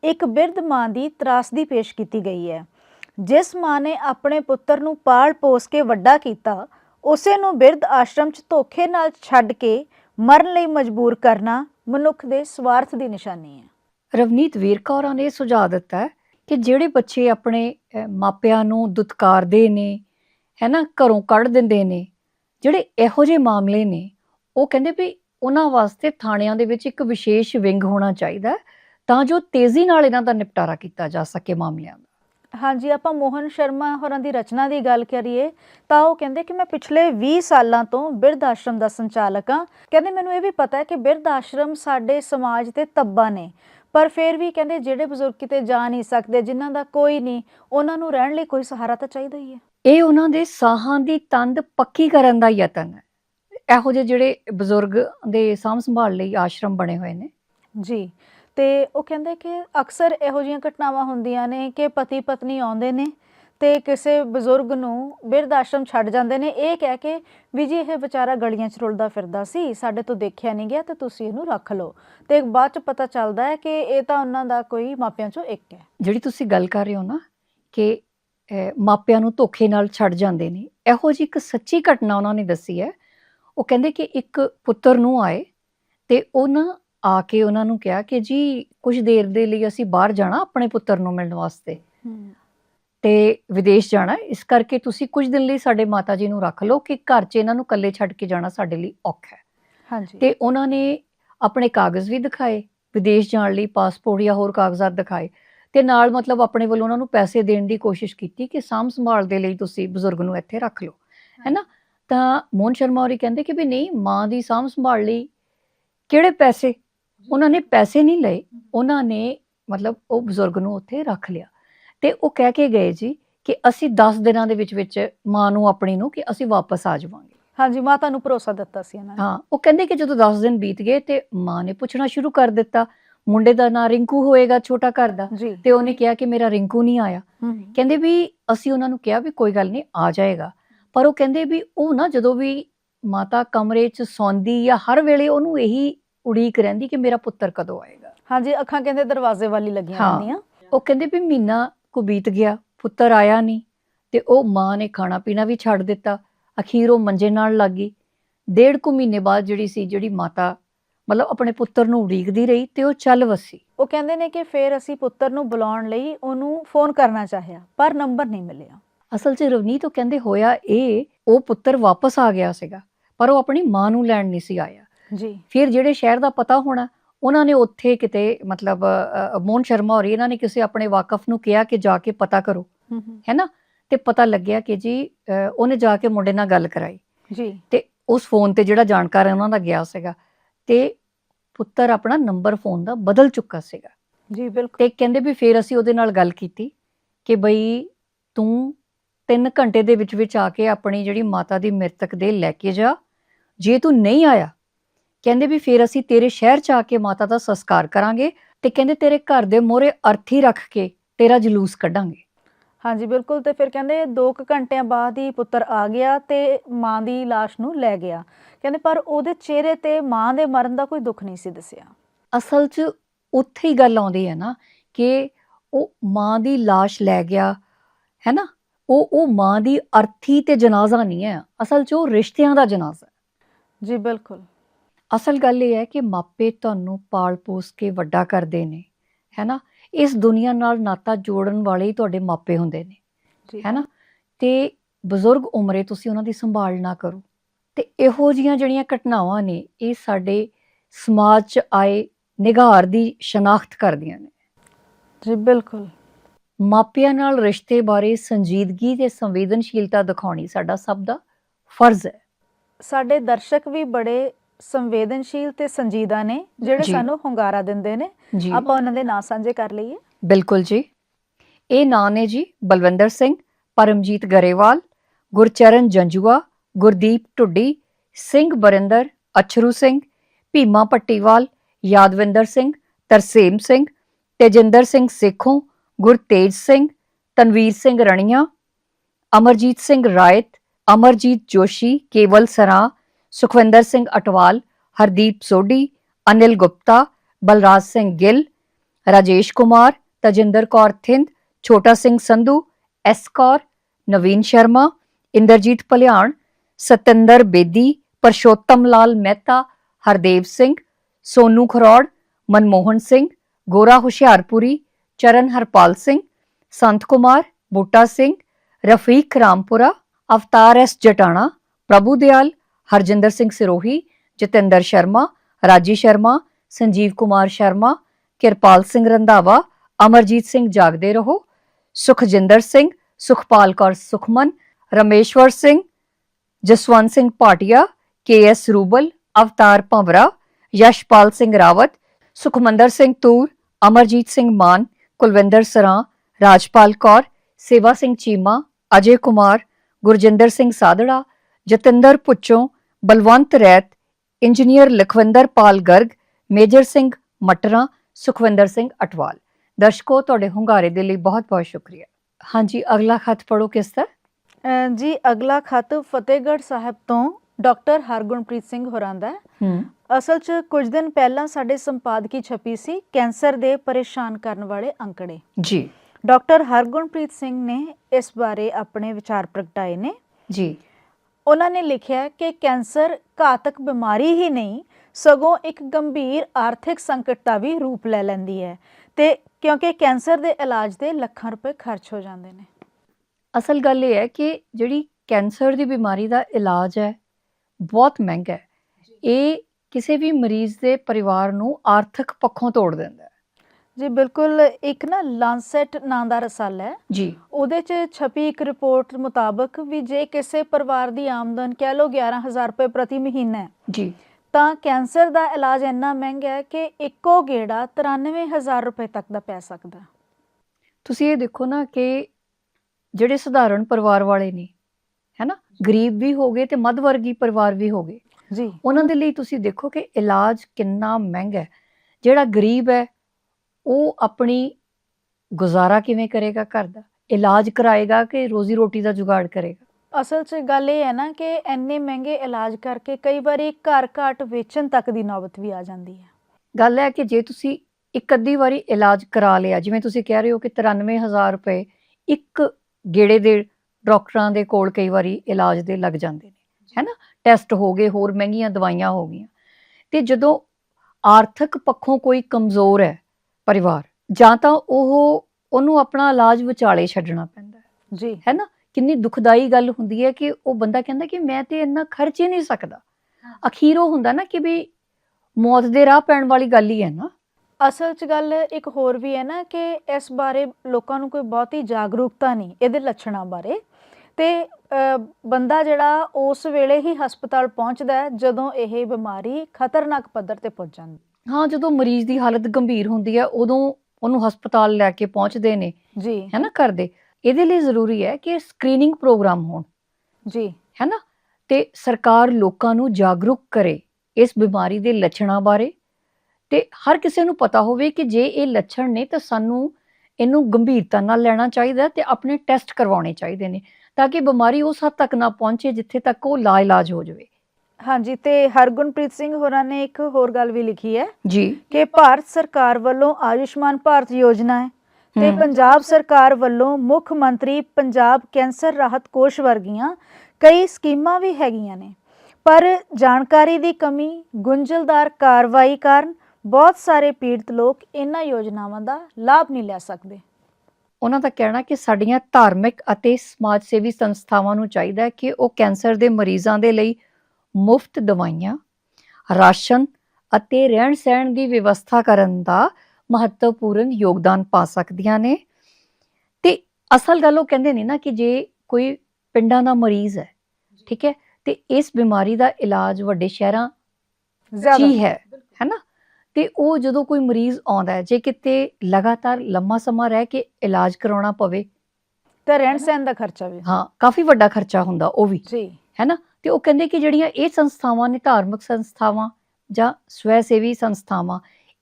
ਇੱਕ ਬਿਰਧ ਮਾਂ ਦੀ ਤਰਾਸਦੀ ਪੇਸ਼ ਕੀਤੀ ਗਈ ਹੈ। ਜਿਸ ਮਾਂ ਨੇ ਆਪਣੇ ਪੁੱਤਰ ਨੂੰ ਪਾਲ ਪੋਸ ਕੇ ਵੱਡਾ ਕੀਤਾ ਉਸੇ ਨੂੰ ਬਿਰਧ ਆਸ਼ਰਮ 'ਚ ਧੋਖੇ ਨਾਲ ਛੱਡ ਕੇ ਮਰਨ ਲਈ ਮਜਬੂਰ ਕਰਨਾ ਮਨੁੱਖ ਦੇ ਸਵਾਰਥ ਦੀ ਨਿਸ਼ਾਨੀ ਹੈ। ਰਵਨੀਤ ਵੀਰਕੌਰਾਂ ਨੇ ਸੁਝਾਅ ਦਿੱਤਾ ਹੈ ਕਿ ਜਿਹੜੇ ਬੱਚੇ ਆਪਣੇ ਮਾਪਿਆਂ ਨੂੰ ਦੁਤਕਾਰਦੇ ਨੇ ਹੈ ਘਰੋਂ ਕੱਢ ਦਿੰਦੇ ਨੇ, ਜਿਹੜੇ ਇਹੋ ਜਿਹੇ ਮਾਮਲੇ ਨੇ, ਉਹ ਕਹਿੰਦੇ ਵੀ ਉਹਨਾਂ ਵਾਸਤੇ ਥਾਣਿਆਂ ਦੇ ਵਿੱਚ ਇੱਕ ਵਿਸ਼ੇਸ਼ ਵਿੰਗ ਹੋਣਾ ਚਾਹੀਦਾ ਤਾਂ ਜੋ ਤੇਜ਼ੀ ਨਾਲ ਇਹਨਾਂ ਦਾ ਨਿਪਟਾਰਾ ਕੀਤਾ ਜਾ ਸਕੇ ਮਾਮਲਿਆਂ ਦਾ। ਹਾਂਜੀ, ਆਪਾਂ ਮੋਹਨ ਸ਼ਰਮਾ ਹੋਰਾਂ ਦੀ ਰਚਨਾ ਦੀ ਗੱਲ ਕਰੀਏ, ਤਾਂ ਉਹ ਕਹਿੰਦੇ ਕਿ ਮੈਂ ਪਿਛਲੇ 20 ਸਾਲਾਂ ਤੋਂ ਬਿਰਧ ਆਸ਼ਰਮ ਦਾ ਸੰਚਾਲਕ ਹਾਂ। ਕਹਿੰਦੇ ਮੈਨੂੰ ਇਹ ਵੀ ਪਤਾ ਹੈ ਕਿ ਬਿਰਧ ਆਸ਼ਰਮ ਸਾਡੇ ਸਮਾਜ ਤੇ ਤੱਬਾ ਨੇ। ਪਰ ਫਿਰ ਵੀ ਕਹਿੰਦੇ ਜਿਹੜੇ ਬਜ਼ੁਰਗ ਕਿਤੇ ਜਾ ਨਹੀਂ ਸਕਦੇ ਜਿਨ੍ਹਾਂ ਦਾ ਕੋਈ ਨਹੀਂ ਉਹਨਾਂ ਨੂੰ ਰਹਿਣ ਲਈ ਕੋਈ ਸਹਾਰਾ ਤਾਂ ਚਾਹੀਦਾ ਹੀ ਹੈ। ਇਹ ਉਹਨਾਂ ਦੇ ਸਾਹਾਂ ਦੀ ਤੰਦ ਪੱਕੀ ਕਰਨ ਦਾ ਯਤਨ ਹੈ। ਇਹੋ ਜਿਹੇ ਜਿਹੜੇ ਬਜ਼ੁਰਗ ਦੇ ਸਾਂਭ ਸੰਭਾਲ ਲਈ ਆਸ਼ਰਮ ਬਣੇ ਹੋਏ ਨੇ। ਜੀ ਤੇ ਉਹ ਕਹਿੰਦੇ ਕਿ ਅਕਸਰ ਇਹੋ ਜਿਹੀਆਂ ਘਟਨਾਵਾਂ ਹੁੰਦੀਆਂ ਨੇ ਕਿ ਪਤੀ ਪਤਨੀ ਆਉਂਦੇ ਨੇ ਤੇ ਕਿਸੇ ਬਜ਼ੁਰਗ ਨੂੰ ਬਿਰਧ ਆਸ਼ਰਮ ਛੱਡ ਜਾਂਦੇ ਨੇ। ਇਹ ਕਹਿ ਕੇ ਵੀ ਜੀ ਇਹ ਵਿਚਾਰਾ ਗਲੀਆਂ 'ਚ ਰੁਲਦਾ ਫਿਰਦਾ ਸੀ ਸਾਡੇ ਤੋਂ ਦੇਖਿਆ ਨਹੀਂ ਗਿਆ ਤੇ ਤੁਸੀਂ ਇਹਨੂੰ ਰੱਖ ਲਓ। ਤੇ ਬਾਅਦ 'ਚ ਪਤਾ ਚੱਲਦਾ ਹੈ ਕਿ ਇਹ ਤਾਂ ਉਹਨਾਂ ਦਾ ਕੋਈ ਮਾਪਿਆਂ 'ਚੋਂ ਇੱਕ ਹੈ। ਜਿਹੜੀ ਤੁਸੀਂ ਗੱਲ ਕਰ ਰਹੇ ਹੋ ਨਾ ਕਿ ਮਾਪਿਆਂ ਨੂੰ ਧੋਖੇ ਨਾਲ ਛੱਡ ਜਾਂਦੇ ਨੇ ਇਹੋ ਜਿਹੀ ਇੱਕ ਸੱਚੀ ਘਟਨਾ ਉਹਨਾਂ ਨੇ ਦੱਸੀ ਹੈ। ਉਹ ਕਹਿੰਦੇ ਕਿ ਇੱਕ ਪੁੱਤਰ ਨੂੰ ਆਏ ਤੇ ਉਹਨਾਂ ਆ ਕੇ ਉਹਨਾਂ ਨੂੰ ਕਿਹਾ ਕਿ ਜੀ ਕੁਝ ਦੇਰ ਦੇ ਲਈ ਅਸੀਂ ਬਾਹਰ ਜਾਣਾ ਆਪਣੇ ਪੁੱਤਰ ਨੂੰ ਮਿਲਣ ਵਾਸਤੇ। ਤੇ ਵਿਦੇਸ਼ ਜਾਣਾ ਇਸ ਕਰਕੇ ਤੁਸੀਂ ਕੁਝ ਦਿਨ ਲਈ ਸਾਡੇ ਮਾਤਾ ਜੀ ਨੂੰ ਰੱਖ ਲਓ ਕਿ ਘਰ 'ਚ ਇਹਨਾਂ ਨੂੰ ਇਕੱਲੇ ਛੱਡ ਕੇ ਜਾਣਾ ਸਾਡੇ ਲਈ ਔਖਾ ਹੈ। ਹਾਂਜੀ। ਤੇ ਉਹਨਾਂ ਨੇ ਆਪਣੇ ਕਾਗਜ਼ ਵੀ ਦਿਖਾਏ ਵਿਦੇਸ਼ ਜਾਣ ਲਈ ਪਾਸਪੋਰਟ ਜਾਂ ਹੋਰ ਕਾਗਜ਼ਾਤ ਦਿਖਾਏ। ਤੇ ਨਾਲ ਮਤਲਬ ਆਪਣੇ ਵੱਲੋਂ ਉਹਨਾਂ ਨੂੰ ਪੈਸੇ ਦੇਣ ਦੀ ਕੋਸ਼ਿਸ਼ ਕੀਤੀ ਕਿ ਸਾਂਭ ਸੰਭਾਲ ਦੇ ਲਈ ਤੁਸੀਂ ਬਜ਼ੁਰਗ ਨੂੰ ਇੱਥੇ ਰੱਖ ਲਓ। ਹੈ ਨਾ ਤਾਂ ਮੋਹਨ ਸ਼ਰਮਾ ਹੋਰੀ ਕਹਿੰਦੇ ਕਿ ਵੀ ਨਹੀਂ ਮਾਂ ਦੀ ਸਾਂਭ ਸੰਭਾਲ ਲਈ ਕਿਹੜੇ ਪੈਸੇ? ਉਹਨਾਂ ਨੇ ਪੈਸੇ ਨਹੀਂ ਲਏ। ਉਹਨਾਂ ਨੇ ਮਤਲਬ ਉਹ ਬਜ਼ੁਰਗ ਨੂੰ ਉੱਥੇ ਰੱਖ ਲਿਆ। ਤੇ ਉਹ ਕਹਿ ਕੇ ਗਏ ਜੀ ਕਿ ਅਸੀਂ 10 ਦਿਨਾਂ ਦੇ ਵਿੱਚ ਵਿੱਚ ਮਾਂ ਨੂੰ ਆਪਣੀ ਨੂੰ ਕਿ ਅਸੀਂ ਵਾਪਸ ਆ ਜਾਵਾਂਗੇ। ਹਾਂਜੀ ਮਾਤਾ ਨੂੰ ਭਰੋਸਾ ਦਿੱਤਾ ਸੀ ਇਹਨਾਂ ਨੇ। ਹਾਂ ਉਹ ਕਹਿੰਦੇ ਕਿ ਜਦੋਂ 10 ਦਿਨ ਬੀਤ ਗਏ ਤੇ ਮਾਂ ਨੇ ਪੁੱਛਣਾ ਸ਼ੁਰੂ ਕਰ ਦਿੱਤਾ ਮੁੰਡੇ ਦਾ ਨਾਂ ਰਿੰਕੂ ਹੋਏਗਾ ਛੋਟਾ ਘਰ ਦਾ ਤੇ ਉਹਨੇ ਕਿਹਾ ਕਿ ਮੇਰਾ ਰਿੰਕੂ ਨਹੀਂ ਆਇਆ। ਕਹਿੰਦੇ ਵੀ ਅਸੀਂ ਉਹਨਾਂ ਨੂੰ ਕਿਹਾ ਵੀ ਕੋਈ ਗੱਲ ਨਹੀਂ ਆ ਜਾਏਗਾ। ਪਰ ਉਹ ਕਹਿੰਦੇ ਵੀ ਉਹ ਨਾ ਜਦੋਂ ਵੀ ਮਾਤਾ ਕਮਰੇ 'ਚ ਸੌਂਦੀ ਜਾਂ ਹਰ ਵੇਲੇ ਉਹਨੂੰ ਇਹੀ ਉਡੀਕ ਰਹਿੰਦੀ ਕਿ ਮੇਰਾ ਪੁੱਤਰ ਕਦੋਂ ਆਏਗਾ। ਹਾਂਜੀ ਅੱਖਾਂ ਕਹਿੰਦੇ ਦਰਵਾਜ਼ੇ ਵਾਲੀ ਲੱਗੀਆਂ। ਹੁੰਦੀਆਂ ਉਹ ਕਹਿੰਦੇ ਵੀ ਮਹੀਨਾ ਕੁ ਬੀਤ ਗਿਆ ਪੁੱਤਰ ਆਇਆ ਨਹੀਂ ਤੇ ਉਹ ਮਾਂ ਨੇ ਖਾਣਾ ਪੀਣਾ ਵੀ ਛੱਡ ਦਿੱਤਾ। ਅਖੀਰ ਉਹ ਮੰਜੇ ਨਾਲ ਲੱਗ ਗਈ। ਡੇਢ ਕੁ ਮਹੀਨੇ ਬਾਅਦ ਜਿਹੜੀ ਸੀ ਜਿਹੜੀ ਮਾਤਾ ਮਤਲਬ ਆਪਣੇ ਪੁੱਤਰ ਨੂੰ ਉਡੀਕਦੀ ਰਹੀ ਤੇ ਉਹ ਚੱਲ ਵਸੀ। ਉਹ ਕਹਿੰਦੇ ਨੇ ਕਿ ਫਿਰ ਅਸੀਂ ਪੁੱਤਰ ਨੂੰ ਬੁਲਾਉਣ ਲਈ ਉਹਨੂੰ ਫੋਨ ਕਰਨਾ ਚਾਹਿਆ ਪਰ ਨੰਬਰ ਨਹੀਂ ਮਿਲਿਆ। ਅਸਲ 'ਚ ਰਵਨੀਤ ਉਹ ਕਹਿੰਦੇ ਹੋਇਆ ਇਹ ਉਹ ਪੁੱਤਰ ਵਾਪਸ ਆ ਗਿਆ ਸੀਗਾ ਪਰ ਉਹ ਆਪਣੀ ਮਾਂ ਨੂੰ ਲੈਣ ਨਹੀਂ ਸੀ ਆਇਆ। ਜੀ। ਫਿਰ ਜਿਹੜੇ ਸ਼ਹਿਰ ਦਾ ਪਤਾ ਹੋਣਾ ਉਹਨਾਂ ਨੇ ਉੱਥੇ ਕਿਤੇ ਮਤਲਬ ਮੋਹਨ ਸ਼ਰਮਾ ਹੋਰੀ ਇਹਨਾਂ ਨੇ ਕਿਸੇ ਆਪਣੇ ਵਾਕਫ ਨੂੰ ਕਿਹਾ ਕਿ ਜਾ ਕੇ ਪਤਾ ਕਰੋ। ਹੂੰ ਨਾ? ਤੇ ਪਤਾ ਲੱਗਿਆ ਕਿ ਜੀ ਉਹਨੇ ਜਾ ਕੇ ਮੁੰਡੇ ਨਾਲ ਗੱਲ ਕਰਾਈ। ਜੀ। ਤੇ ਉਸ ਫੋਨ ਤੇ ਜਿਹੜਾ ਜਾਣਕਾਰ ਹੈ ਉਹਨਾਂ ਦਾ ਗਿਆ ਸੀਗਾ। ਤੇ ਪੁੱਤਰ ਆਪਣਾ ਨੰਬਰ ਫੋਨ ਦਾ ਬਦਲ ਚੁੱਕਾ ਸੀਗਾ। ਜੀ ਬਿਲਕੁਲ। ਤੇ ਕਹਿੰਦੇ ਵੀ ਫਿਰ ਅਸੀਂ ਉਹਦੇ ਨਾਲ ਗੱਲ ਕੀਤੀ ਕਿ ਬਈ ਤੂੰ 3 ਘੰਟੇ ਦੇ ਵਿੱਚ ਵਿੱਚ ਆ ਕੇ ਆਪਣੀ ਜਿਹੜੀ ਮਾਤਾ ਦੀ ਮ੍ਰਿਤਕ ਦੇ ਲੈ ਕੇ ਜਾ। ਜੇ ਤੂੰ ਨਹੀਂ ਆਇਆ ਕਹਿੰਦੇ ਵੀ ਫਿਰ ਅਸੀਂ ਤੇਰੇ ਸ਼ਹਿਰ ਚ ਆ ਕੇ ਮਾਤਾ ਦਾ ਸੰਸਕਾਰ ਕਰਾਂਗੇ ਤੇ ਕਹਿੰਦੇ ਤੇਰੇ ਘਰ ਦੇ ਮੋਹਰੇ ਅਰਥੀ ਰੱਖ ਕੇ ਤੇਰਾ ਜਲੂਸ ਕੱਢਾਂਗੇ। ਹਾਂਜੀ ਬਿਲਕੁਲ ਤੇ ਫਿਰ ਕਹਿੰਦੇ 2 ਘੰਟਿਆਂ ਬਾਅਦ ਹੀ ਪੁੱਤਰ ਆ ਗਿਆ ਤੇ ਮਾਂ ਦੀ ਲਾਸ਼ ਨੂੰ ਲੈ ਗਿਆ। ਕਹਿੰਦੇ ਪਰ ਉਹਦੇ ਚਿਹਰੇ ਤੇ ਮਾਂ ਦੇ ਮਰਨ ਦਾ ਕੋਈ ਦੁੱਖ ਨਹੀਂ ਸੀ ਦਿਸਿਆ। ਅਸਲ 'ਚ ਉੱਥੇ ਹੀ ਗੱਲ ਆਉਂਦੀ ਹੈ ਨਾ ਕਿ ਉਹ ਮਾਂ ਦੀ লাশ ਲੈ ਗਿਆ ਹੈ ਨਾ? ਉਹ ਉਹ ਮਾਂ ਦੀ ਅਰਥੀ ਤੇ ਜਨਾਜ਼ਾ ਨਹੀਂ ਹੈ। ਅਸਲ 'ਚ ਉਹ ਰਿਸ਼ਤਿਆਂ ਦਾ ਜਨਾਜ਼ਾ ਹੈ। ਜੀ ਬਿਲਕੁਲ। ਅਸਲ ਗੱਲ ਇਹ ਹੈ ਕਿ ਮਾਪੇ ਤੁਹਾਨੂੰ ਪਾਲ ਪੋਸ ਕੇ ਵੱਡਾ ਕਰਦੇ ਨੇ ਹੈ ਨਾ ਇਸ ਦੁਨੀਆ ਨਾਲ ਨਾਤਾ ਜੋੜਨ ਵਾਲੇ ਹੀ ਤੁਹਾਡੇ ਮਾਪੇ ਹੁੰਦੇ ਨੇ ਜੀ। ਹੈ ਨਾ ਤੇ ਬਜ਼ੁਰਗ ਉਮਰੇ ਤੁਸੀਂ ਉਹਨਾਂ ਦੀ ਸੰਭਾਲ ਨਾ ਕਰੋ। ਤੇ ਇਹੋ ਜੀਆਂ ਜਿਹੜੀਆਂ ਘਟਨਾਵਾਂ ਨੇ ਇਹ ਸਾਡੇ ਸਮਾਜ 'ਚ ਆਏ ਨਿਗਾਰ ਦੀ ਸ਼ਨਾਖਤ ਕਰਦੀਆਂ ਨੇ। ਜੀ ਬਿਲਕੁਲ। ਮਾਪਿਆਂ ਨਾਲ ਰਿਸ਼ਤੇ ਬਾਰੇ ਸੰਜੀਦਗੀ ਤੇ ਸੰਵੇਦਨਸ਼ੀਲਤਾ ਦਿਖਾਉਣੀ ਸਾਡਾ ਸਭ ਦਾ ਫਰਜ਼ ਹੈ। ਸਾਡੇ ਦਰਸ਼ਕ ਵੀ ਬੜੇ ਸੰਵੇਦਨਸ਼ੀਲ ਤੇ ਸੰਜੀਦਾ ਨੇ ਜਿਹੜੇ ਜੀ। ਸਾਨੂੰ ਹੁੰਗਾਰਾ ਦਿੰਦੇ ਨੇ। ਜੀ। ਆਪਾਂ ਉਹਨਾਂ ਦੇ ਨਾਂ ਸਾਂਝੇ ਕਰ ਲਈਏ। ਬਿਲਕੁਲ ਜੀ। ਇਹ ਨਾਂ ਨੇ ਜੀ ਬਲਵਿੰਦਰ ਸਿੰਘ ਪਰਮਜੀਤ ਗਰੇਵਾਲ ਗੁਰਚਰਨ ਜੰਜੂਆ ਗੁਰਦੀਪ ਢੁੱਡੀ ਸਿੰਘ ਬਰਿੰਦਰ ਅਛਰੂ ਸਿੰਘ ਭੀਮਾ ਪੱਟੀਵਾਲ ਯਾਦਵਿੰਦਰ ਸਿੰਘ ਤਰਸੇਮ ਸਿੰਘ ਤੇਜਿੰਦਰ ਸਿੰਘ ਸੇਖੋਂ ਗੁਰਤੇਜ ਸਿੰਘ ਤਨਵੀਰ ਸਿੰਘ ਰਣੀਆ ਅਮਰਜੀਤ ਸਿੰਘ ਰਾਇਤ ਅਮਰਜੀਤ ਜੋਸ਼ੀ ਕੇਵਲ ਸਰਾ ਸੁਖਵਿੰਦਰ ਸਿੰਘ ਅਟਵਾਲ, ਹਰਦੀਪ ਸੋਢੀ, ਅਨਿਲ ਗੁਪਤਾ, ਬਲਰਾਜ ਸਿੰਘ ਗਿੱਲ, ਰਾਜੇਸ਼ ਕੁਮਾਰ, ਤਜਿੰਦਰ ਕੌਰ ਥਿੰਦ, ਛੋਟਾ ਸਿੰਘ ਸੰਧੂ, ਐਸ ਕੌਰ, ਨਵੀਨ ਸ਼ਰਮਾ, ਇੰਦਰਜੀਤ ਭਲਿਆਣ, ਸਤਿੰਦਰ ਬੇਦੀ, ਪਰਸ਼ੋਤਮ ਲਾਲ ਮਹਿਤਾ, ਹਰਦੇਵ ਸਿੰਘ, ਸੋਨੂ ਖਰੋੜ, ਮਨਮੋਹਨ ਸਿੰਘ, ਗੋਰਾ ਹੁਸ਼ਿਆਰਪੁਰੀ, ਚਰਨ ਹਰਪਾਲ ਸਿੰਘ, ਸੰਤ ਕੁਮਾਰ, ਬੂਟਾ ਸਿੰਘ, ਰਫੀਕ ਰਾਮਪੁਰਾ, ਅਵਤਾਰ ਐਸ ਜਟਾਣਾ, ਪ੍ਰਭੂ ਦਿਆਲ ਹਰਜਿੰਦਰ ਸਿੰਘ ਸਿਰੋਹੀ, ਜਤਿੰਦਰ ਸ਼ਰਮਾ ਰਾਜੀ ਸ਼ਰਮਾ, ਸੰਜੀਵ ਕੁਮਾਰ ਸ਼ਰਮਾ, ਕਿਰਪਾਲ ਸਿੰਘ ਰੰਧਾਵਾ, ਅਮਰਜੀਤ ਸਿੰਘ ਜਾਗਦੇ ਰਹੋ, Sukhjinder Singh, Sukhpal Kaur Sukhman, Rameshwar Singh, Jaswant Singh Bhatia, K S Rubal, Avtar Bhanwra, Yashpal Singh Rawat, Sukhmandar Singh Toor, Amarjit Singh Maan, Kulwinder Sran, Rajpal Kaur, Sewa Singh Cheema, Ajay Kumar, Gurjinder Singh Sadhra Jatinder Puchon Balwant Rait engineer Lakhwinder Pal Garg major Singh Matra Sukhwinder Singh Atwal. ਦਰਸ਼ਕੋ ਤੁਹਾਡੇ ਹੁੰਗਾਰੇ ਦੇ ਲਈ ਬਹੁਤ-ਬਹੁਤ ਸ਼ੁਕਰੀਆ। ਹਾਂਜੀ ਅਗਲਾ ਖਤ ਪੜੋ ਕਿਸ ਦਾ? ਜੀ ਅਗਲਾ ਖਤ ਫਤਿਹਗੜ੍ਹ ਸਾਹਿਬ ਤੋਂ ਡਾਕਟਰ ਹਰਗੁਣਪ੍ਰੀਤ ਸਿੰਘ ਹੋਰਾਂ ਦਾ ਅਸਲ 'ਚ ਕੁਝ ਦਿਨ ਪਹਿਲਾਂ ਸਾਡੇ ਸੰਪਾਦਕੀ ਛਪੀ ਸੀ ਕੈਂਸਰ ਦੇ ਪਰੇਸ਼ਾਨ ਕਰਨ ਵਾਲੇ ਅੰਕੜੇ। ਜੀ। ਡਾਕਟਰ ਹਰਗੁਣਪ੍ਰੀਤ ਸਿੰਘ ਨੇ ਇਸ ਬਾਰੇ ਆਪਣੇ ਵਿਚਾਰ ਪ੍ਰਗਟਾਏ ਨੇ। ਜੀ। ਉਹਨਾਂ ਨੇ ਲਿਖਿਆ ਕਿ ਕੈਂਸਰ ਘਾਤਕ ਬਿਮਾਰੀ ਹੀ ਨਹੀਂ ਸਗੋਂ ਇੱਕ ਗੰਭੀਰ ਆਰਥਿਕ ਸੰਕਟ ਦਾ ਵੀ ਰੂਪ ਲੈ ਲੈਂਦੀ ਹੈ ਤੇ ਕਿਉਂਕਿ ਕੈਂਸਰ ਦੇ ਇਲਾਜ ਦੇ ਲੱਖਾਂ ਰੁਪਏ ਖਰਚ ਹੋ ਜਾਂਦੇ ਨੇ। ਅਸਲ ਗੱਲ ਇਹ ਹੈ ਕਿ ਜਿਹੜੀ ਕੈਂਸਰ ਦੀ ਬਿਮਾਰੀ ਦਾ ਇਲਾਜ ਹੈ ਬਹੁਤ ਮਹਿੰਗਾ ਹੈ। ਇਹ ਕਿਸੇ ਵੀ ਮਰੀਜ਼ ਦੇ ਪਰਿਵਾਰ ਨੂੰ ਆਰਥਿਕ ਪੱਖੋਂ ਤੋੜ ਦਿੰਦਾ ਹੈ। ਜੀ ਬਿਲਕੁਲ ਇੱਕ ਨਾ ਲਾਂਸੈਟ ਨਾਂ ਦਾ ਰਸਾਲਾ ਹੈ। ਜੀ। ਉਹਦੇ 'ਚ ਛਪੀ ਇੱਕ ਰਿਪੋਰਟ ਮੁਤਾਬਕ ਵੀ ਜੇ ਕਿਸੇ ਪਰਿਵਾਰ ਦੀ ਆਮਦਨ ਕਹਿ ਲਓ 11000 ਰੁਪਏ ਪ੍ਰਤੀ ਮਹੀਨਾ ਹੈ ਜੀ। ਤਾਂ ਕੈਂਸਰ ਦਾ ਇਲਾਜ ਇੰਨਾ ਮਹਿੰਗਾ ਹੈ ਕਿ ਇੱਕੋ ਗੇੜਾ 93000 ਰੁਪਏ ਤੱਕ ਦਾ ਪੈ ਸਕਦਾ। ਤੁਸੀਂ ਇਹ ਦੇਖੋ ਨਾ ਕਿ ਜਿਹੜੇ ਸਧਾਰਨ ਪਰਿਵਾਰ ਵਾਲੇ ਨੇ ਹੈਨਾ ਗਰੀਬ ਵੀ ਹੋਗੇ ਤੇ ਮੱਧ ਵਰਗੀ ਪਰਿਵਾਰ ਵੀ ਹੋਗੇ ਜੀ। ਉਹਨਾਂ ਦੇ ਲਈ ਤੁਸੀਂ ਦੇਖੋ ਕਿ ਇਲਾਜ ਕਿੰਨਾ ਮਹਿੰਗਾ ਹੈ। ਜਿਹੜਾ ਗਰੀਬ ਹੈ ਉਹ ਆਪਣੀ ਗੁਜ਼ਾਰਾ ਕਿਵੇਂ ਕਰੇਗਾ ਘਰ ਦਾ? ਇਲਾਜ ਕਰਾਏਗਾ ਕਿ ਰੋਜ਼ੀ ਰੋਟੀ ਦਾ ਜੁਗਾੜ ਕਰੇਗਾ? ਅਸਲ 'ਚ ਗੱਲ ਇਹ ਹੈ ਨਾ ਕਿ ਇੰਨੇ ਮਹਿੰਗੇ ਇਲਾਜ ਕਰਕੇ ਕਈ ਵਾਰੀ ਘਰ ਘਾਟ ਵੇਚਣ ਤੱਕ ਦੀ ਨੌਬਤ ਵੀ ਆ ਜਾਂਦੀ ਹੈ। ਗੱਲ ਹੈ ਕਿ ਜੇ ਤੁਸੀਂ ਇੱਕ ਅੱਧੀ ਵਾਰੀ ਇਲਾਜ ਕਰਾ ਲਿਆ ਜਿਵੇਂ ਤੁਸੀਂ ਕਹਿ ਰਹੇ ਹੋ ਕਿ 93000 ਰੁਪਏ ਇੱਕ ਗੇੜੇ ਦੇ ਡਾਕਟਰਾਂ ਦੇ ਕੋਲ ਕਈ ਵਾਰੀ ਇਲਾਜ ਦੇ ਲੱਗ ਜਾਂਦੇ ਨੇ ਹੈਨਾ ਟੈਸਟ ਹੋ ਗਏ ਹੋਰ ਮਹਿੰਗੀਆਂ ਦਵਾਈਆਂ ਹੋ ਗਈਆਂ। ਤੇ ਜਦੋਂ ਆਰਥਿਕ ਪੱਖੋਂ ਕੋਈ ਕਮਜ਼ੋਰ ਹੈ ਪਰਿਵਾਰ। ਜਾਂ ਤਾਂ ਉਹ ਉਹਨੂੰ ਆਪਣਾ ਇਲਾਜ ਵਿਚਾਲੇ ਛੱਡਣਾ ਪੈਂਦਾ ਹੈ। ਜੀ। ਹੈਨਾ ਕਿੰਨੀ ਦੁਖਦਾਈ ਗੱਲ ਹੁੰਦੀ ਹੈ ਕਿ ਉਹ ਬੰਦਾ ਕਹਿੰਦਾ ਕਿ ਮੈਂ ਤੇ ਇੰਨਾ ਖਰਚ ਹੀ ਨਹੀਂ ਸਕਦਾ। ਅਖੀਰ ਉਹ ਹੁੰਦਾ ਨਾ ਕਿ ਵੀ ਮੌਤ ਦੇ ਰਾਹ ਪੈਣ ਵਾਲੀ ਗੱਲ ਹੀ ਹੈ ਨਾ। ਅਸਲ 'ਚ ਗੱਲ ਇੱਕ ਹੋਰ ਵੀ ਹੈ ਨਾ ਕਿ ਇਸ ਬਾਰੇ ਲੋਕਾਂ ਨੂੰ ਕੋਈ ਬਹੁਤੀ ਜਾਗਰੂਕਤਾ ਨਹੀਂ ਇਹਦੇ ਲੱਛਣਾਂ ਬਾਰੇ। ਤੇ ਬੰਦਾ ਜਿਹੜਾ ਉਸ ਵੇਲੇ ਹੀ ਹਸਪਤਾਲ ਪਹੁੰਚਦਾ ਹੈ ਜਦੋਂ ਇਹ ਬਿਮਾਰੀ ਖਤਰਨਾਕ ਪੱਧਰ ਤੇ ਪਹੁੰਚ ਜਾਂਦੀ। ਹਾਂ ਜਦੋਂ ਮਰੀਜ਼ ਦੀ ਹਾਲਤ ਗੰਭੀਰ ਹੁੰਦੀ ਹੈ ਉਦੋਂ ਉਹਨੂੰ ਹਸਪਤਾਲ ਲੈ ਕੇ ਪਹੁੰਚਦੇ ਨੇ ਜੀ। ਹੈ ਨਾ ਕਰਦੇ ਇਹਦੇ ਲਈ ਜ਼ਰੂਰੀ ਹੈ ਕਿ ਸਕਰੀਨਿੰਗ ਪ੍ਰੋਗਰਾਮ ਹੋਣ। ਜੀ। ਹੈ ਨਾ? ਤੇ ਸਰਕਾਰ ਲੋਕਾਂ ਨੂੰ ਜਾਗਰੂਕ ਕਰੇ ਇਸ ਬਿਮਾਰੀ ਦੇ ਲੱਛਣਾਂ ਬਾਰੇ। ਤੇ ਹਰ ਕਿਸੇ ਨੂੰ ਪਤਾ ਹੋਵੇ ਕਿ ਜੇ ਇਹ ਲੱਛਣ ਨੇ ਤਾਂ ਸਾਨੂੰ ਇਹਨੂੰ ਗੰਭੀਰਤਾ ਨਾਲ ਲੈਣਾ ਚਾਹੀਦਾ ਤੇ ਆਪਣੇ ਟੈਸਟ ਕਰਵਾਉਣੇ ਚਾਹੀਦੇ ਨੇ ਤਾਂ ਕਿ ਬਿਮਾਰੀ ਉਸ ਹੱਦ ਤੱਕ ਨਾ ਪਹੁੰਚੇ ਜਿੱਥੇ ਤੱਕ ਉਹ ਲਾ ਇਲਾਜ ਹੋ ਜਾਵੇ। ਹਾਂਜੀ ਤੇ ਹਰਗੁਣਪ੍ਰੀਤ ਸਿੰਘ ਹੋਰਾਂ ਨੇ ਇੱਕ ਹੋਰ ਗੱਲ ਵੀ ਲਿਖੀ ਹੈ ਜੀ। ਕਿ ਭਾਰਤ ਸਰਕਾਰ ਵੱਲੋਂ ਆਯੁਸ਼ਮਾਨ ਭਾਰਤ ਯੋਜਨਾ ਹੈ ਤੇ। ਪੰਜਾਬ ਸਰਕਾਰ ਵੱਲੋਂ ਮੁੱਖ ਮੰਤਰੀ ਪੰਜਾਬ ਕੈਂਸਰ ਰਾਹਤ ਕੋਸ਼ ਵਰਗੀਆਂ ਕਈ ਸਕੀਮਾਂ ਵੀ ਹੈਗੀਆਂ ਨੇ। ਪਰ ਜਾਣਕਾਰੀ ਦੀ ਕਮੀ ਗੁੰਝਲਦਾਰ ਕਾਰਵਾਈ ਕਾਰਨ ਬਹੁਤ ਸਾਰੇ ਪੀੜਤ ਲੋਕ ਇਹਨਾਂ ਯੋਜਨਾਵਾਂ ਦਾ ਲਾਭ ਨਹੀਂ ਲੈ ਸਕਦੇ। ਉਹਨਾਂ ਦਾ ਕਹਿਣਾ ਕਿ ਸਾਡੀਆਂ ਧਾਰਮਿਕ ਅਤੇ ਸਮਾਜ ਸੇਵੀ ਸੰਸਥਾਵਾਂ ਨੂੰ ਚਾਹੀਦਾ ਹੈ ਕਿ ਉਹ ਕੈਂਸਰ ਦੇ ਮਰੀਜ਼ਾਂ ਦੇ ਲਈ ਮੁਫਤ ਦਵਾਈਆਂ ਰਾਸ਼ਨ ਅਤੇ ਰਹਿਣ ਸਹਿਣ ਦੀ ਵਿਵਸਥਾ ਕਰਨ ਦਾ ਮਹੱਤਵਪੂਰਨ ਯੋਗਦਾਨ ਪਾ ਸਕਦੀਆਂ ਨੇ। ਤੇ ਅਸਲ ਗੱਲ ਉਹ ਕਹਿੰਦੇ ਨੇ ਨਾ ਕਿ ਜੇ ਕੋਈ ਪਿੰਡਾਂ ਦਾ ਮਰੀਜ਼ ਹੈ ਠੀਕ ਹੈ ਤੇ ਇਸ ਬਿਮਾਰੀ ਦਾ ਇਲਾਜ ਵੱਡੇ ਸ਼ਹਿਰਾਂ ਜ਼ਿਆਦਾ। ਹੈ ਹੈਨਾ ਤੇ ਉਹ ਜਦੋਂ ਕੋਈ ਮਰੀਜ਼ ਆਉਂਦਾ ਹੈ ਜੇ ਕਿਤੇ ਲਗਾਤਾਰ ਲੰਮਾ ਸਮਾਂ ਰਹਿ ਕੇ ਇਲਾਜ ਕਰਾਉਣਾ ਪਵੇ ਤੇ ਰਹਿਣ ਸਹਿਣ ਦਾ ਖਰਚਾ ਵੀ। ਹਾਂ ਕਾਫੀ ਵੱਡਾ ਖਰਚਾ ਹੁੰਦਾ ਉਹ ਵੀ ਜੀ। ਹੈਨਾ ਤੇ ਉਹ ਕਹਿੰਦੇ ਕਿ ਜਿਹੜੀਆਂ ਇਹ ਸੰਸਥਾਵਾਂ ਨੇ ਧਾਰਮਿਕ ਸੰਸਥਾਵਾਂ ਜਾਂ ਸਵੈ ਸੇਵੀ ਸੰਸਥਾਵਾਂ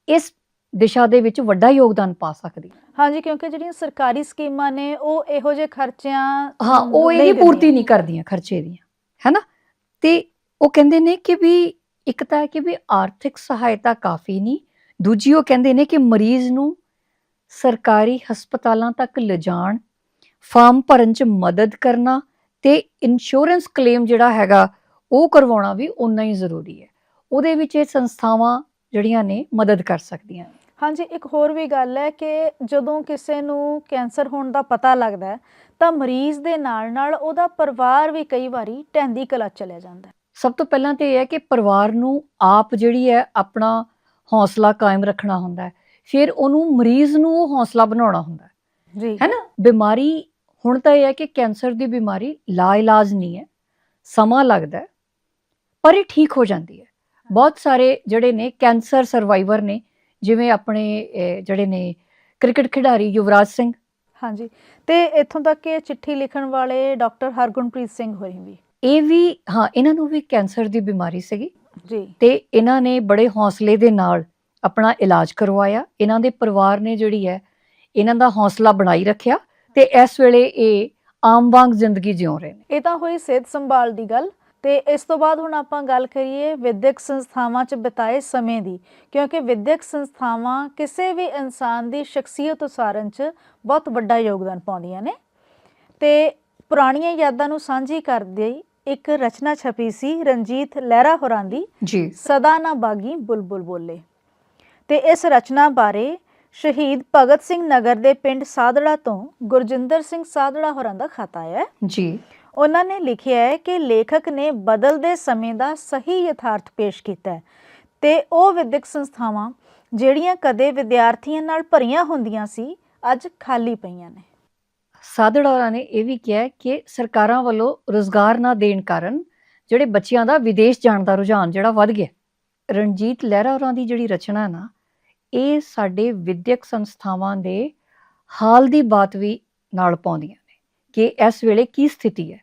ਇਸ ਦਿਸ਼ਾ ਦੇ ਵਿੱਚ ਵੱਡਾ ਯੋਗਦਾਨ ਪਾ ਸਕਦੀਆਂ ਹਾਂਜੀ ਕਿਉਂਕਿ ਜਿਹੜੀਆਂ ਸਰਕਾਰੀ ਸਕੀਮਾਂ ਨੇ ਉਹ ਇਹੋ ਜਿਹੇ ਖਰਚਿਆਂ ਹਾਂ ਉਹ ਇਹਦੀ ਪੂਰਤੀ। ਨਹੀਂ ਕਰਦੀਆਂ ਖਰਚੇ ਦੀਆਂ ਹੈਨਾ ਤੇ ਉਹ ਕਹਿੰਦੇ ਨੇ ਕਿ ਵੀ ਇੱਕ ਤਾਂ ਹੈ ਕਿ ਵੀ ਆਰਥਿਕ ਸਹਾਇਤਾ ਕਾਫੀ ਨਹੀਂ ਦੂਜੀ ਉਹ ਕਹਿੰਦੇ ਨੇ ਕਿ ਮਰੀਜ਼ ਨੂੰ ਸਰਕਾਰੀ ਹਸਪਤਾਲਾਂ ਤੱਕ ਲਿਜਾਣ ਫਾਰਮ ਭਰਨ 'ਚ ਮਦਦ ਕਰਨਾ ਤੇ ਇੰਸ਼ੋਰੈਂਸ ਕਲੇਮ ਜਿਹੜਾ ਹੈਗਾ ਉਹ ਕਰਵਾਉਣਾ ਵੀ ਉਨਾ ਹੀ ਜ਼ਰੂਰੀ ਹੈ। ਉਹਦੇ ਵਿੱਚ ਇਹ ਸੰਸਥਾਵਾਂ ਜਿਹੜੀਆਂ ਨੇ ਮਦਦ ਕਰ ਸਕਦੀਆਂ ਨੇ। ਹਾਂਜੀ ਇੱਕ ਹੋਰ ਵੀ ਗੱਲ ਹੈ ਕਿ ਜਦੋਂ ਕਿਸੇ ਨੂੰ ਕੈਂਸਰ ਹੋਣ ਦਾ ਪਤਾ ਲੱਗਦਾ ਹੈ ਤਾਂ ਮਰੀਜ਼ ਦੇ ਨਾਲ ਨਾਲ ਉਹਦਾ ਪਰਿਵਾਰ ਵੀ ਕਈ ਵਾਰੀ ਢਹਿੰਦੀ ਕਲਾ ਚਲਿਆ ਜਾਂਦਾ ਹੈ। ਸਭ ਤੋਂ ਪਹਿਲਾਂ ਤੇ ਇਹ ਹੈ ਕਿ ਪਰਿਵਾਰ ਨੂੰ ਆਪ ਜਿਹੜੀ ਹੈ ਆਪਣਾ ਹੌਸਲਾ ਕਾਇਮ ਰੱਖਣਾ ਹੁੰਦਾ ਹੈ। ਫਿਰ ਉਹਨੂੰ ਮਰੀਜ਼ ਨੂੰ ਉਹ ਹੌਸਲਾ ਬਣਾਉਣਾ ਹੁੰਦਾ ਹੈ। ਜੀ। ਹੈ ਨਾ? ਬਿਮਾਰੀ ਹੁਣ ਤਾਂ ਇਹ ਹੈ ਕਿ ਕੈਂਸਰ ਦੀ ਬਿਮਾਰੀ ਲਾ ਇਲਾਜ ਨਹੀਂ ਹੈ ਸਮਾਂ ਲੱਗਦਾ ਪਰ ਇਹ ਠੀਕ ਹੋ ਜਾਂਦੀ ਹੈ। ਬਹੁਤ ਸਾਰੇ ਜਿਹੜੇ ਨੇ ਕੈਂਸਰ ਸਰਵਾਈਵਰ ਨੇ ਜਿਵੇਂ ਆਪਣੇ ਜਿਹੜੇ ਨੇ ਕ੍ਰਿਕਟ ਖਿਡਾਰੀ ਯੁਵਰਾਜ ਸਿੰਘ। ਹਾਂਜੀ ਤੇ ਇੱਥੋਂ ਤੱਕ ਕਿ ਚਿੱਠੀ ਲਿਖਣ ਵਾਲੇ ਡਾਕਟਰ ਹਰਗੁਣਪ੍ਰੀਤ ਸਿੰਘ ਹੋਰੀ ਵੀ। ਇਹ ਵੀ ਹਾਂ ਇਹਨਾਂ ਨੂੰ ਵੀ ਕੈਂਸਰ ਦੀ ਬਿਮਾਰੀ ਸੀਗੀ। ਜੀ। ਤੇ ਇਹਨਾਂ ਨੇ ਬੜੇ ਹੌਸਲੇ ਦੇ ਨਾਲ ਆਪਣਾ ਇਲਾਜ ਕਰਵਾਇਆ। ਇਹਨਾਂ ਦੇ ਪਰਿਵਾਰ ਨੇ ਜਿਹੜੀ ਹੈ ਇਹਨਾਂ ਦਾ ਹੌਸਲਾ ਬਣਾਈ ਰੱਖਿਆ। ਤੇ ਇਸ ਵੇਲੇ ਇਹ ਆਮ ਵਾਂਗ ਜ਼ਿੰਦਗੀ ਜਿਉ ਰਹੇ ਨੇ। ਇਹ ਤਾਂ ਹੋਈ ਸਿਹਤ ਸੰਭਾਲ ਦੀ ਗੱਲ। ਤੇ ਇਸ ਤੋਂ ਬਾਅਦ ਹੁਣ ਆਪਾਂ ਗੱਲ ਕਰੀਏ ਵਿਦਿਅਕ ਸੰਸਥਾਵਾਂ 'ਚ ਬਿਤਾਏ ਸਮੇਂ ਦੀ। ਕਿਉਂਕਿ ਵਿਦਿਅਕ ਸੰਸਥਾਵਾਂ ਕਿਸੇ ਵੀ ਇਨਸਾਨ ਦੀ ਸ਼ਖਸੀਅਤ ਉਸਾਰਨ 'ਚ ਬਹੁਤ ਵੱਡਾ ਯੋਗਦਾਨ ਪਾਉਂਦੀਆਂ ਨੇ। ਤੇ ਪੁਰਾਣੀਆਂ ਯਾਦਾਂ ਨੂੰ ਸਾਂਝੀ ਕਰਦੇ ਇੱਕ ਰਚਨਾ ਛਪੀ ਸੀ ਰਣਜੀਤ ਲਹਿਰਾ ਹੋਰਾਂ ਦੀ ਜੀ। ਸਦਾ ਨਾ ਬਾਗੀ ਬੁਲਬੁਲ ਬੋਲੇ। ਤੇ ਇਸ ਰਚਨਾ ਬਾਰੇ ਸ਼ਹੀਦ ਭਗਤ ਸਿੰਘ ਨਗਰ ਦੇ ਪਿੰਡ ਸਾਦੜਾ ਤੋਂ ਗੁਰਜਿੰਦਰ ਸਿੰਘ ਸਾਦੜਾ ਹੋਰਾਂ ਦਾ ਖਤ ਆਇਆ ਹੈ। ਜੀ। ਉਹਨਾਂ ਨੇ ਲਿਖਿਆ ਹੈ ਕਿ ਲੇਖਕ ਨੇ ਬਦਲਦੇ ਸਮੇਂ ਦਾ ਸਹੀ ਯਥਾਰਥ ਪੇਸ਼ ਕੀਤਾ ਹੈ ਤੇ ਉਹ ਵਿਦਿਅਕ ਸੰਸਥਾਵਾਂ ਜਿਹੜੀਆਂ ਕਦੇ ਵਿਦਿਆਰਥੀਆਂ ਨਾਲ ਭਰੀਆਂ ਹੁੰਦੀਆਂ ਸੀ ਅੱਜ ਖਾਲੀ ਪਈਆਂ ਨੇ। ਸਾਦੜਾ ਹੋਰਾਂ ਨੇ ਇਹ ਵੀ ਕਿਹਾ ਕਿ ਸਰਕਾਰਾਂ ਵੱਲੋਂ ਰੋਜ਼ਗਾਰ ਨਾ ਦੇਣ ਕਾਰਨ ਜਿਹੜੇ ਬੱਚਿਆਂ ਦਾ ਵਿਦੇਸ਼ ਜਾਣ ਦਾ ਰੁਝਾਨ ਜਿਹੜਾ ਵੱਧ ਗਿਆ। ਰਣਜੀਤ ਲਹਿਰਾ ਹੋਰਾਂ ਦੀ ਜਿਹੜੀ ਰਚਨਾ ਹੈ ਨਾ ਇਹ ਸਾਡੇ ਵਿਦਿਅਕ ਸੰਸਥਾਵਾਂ ਦੇ ਹਾਲ ਦੀ ਬਾਤ ਵੀ ਨਾਲ ਪਾਉਂਦੀਆਂ ਨੇ ਕਿ ਇਸ ਵੇਲੇ ਕੀ ਸਥਿਤੀ ਹੈ।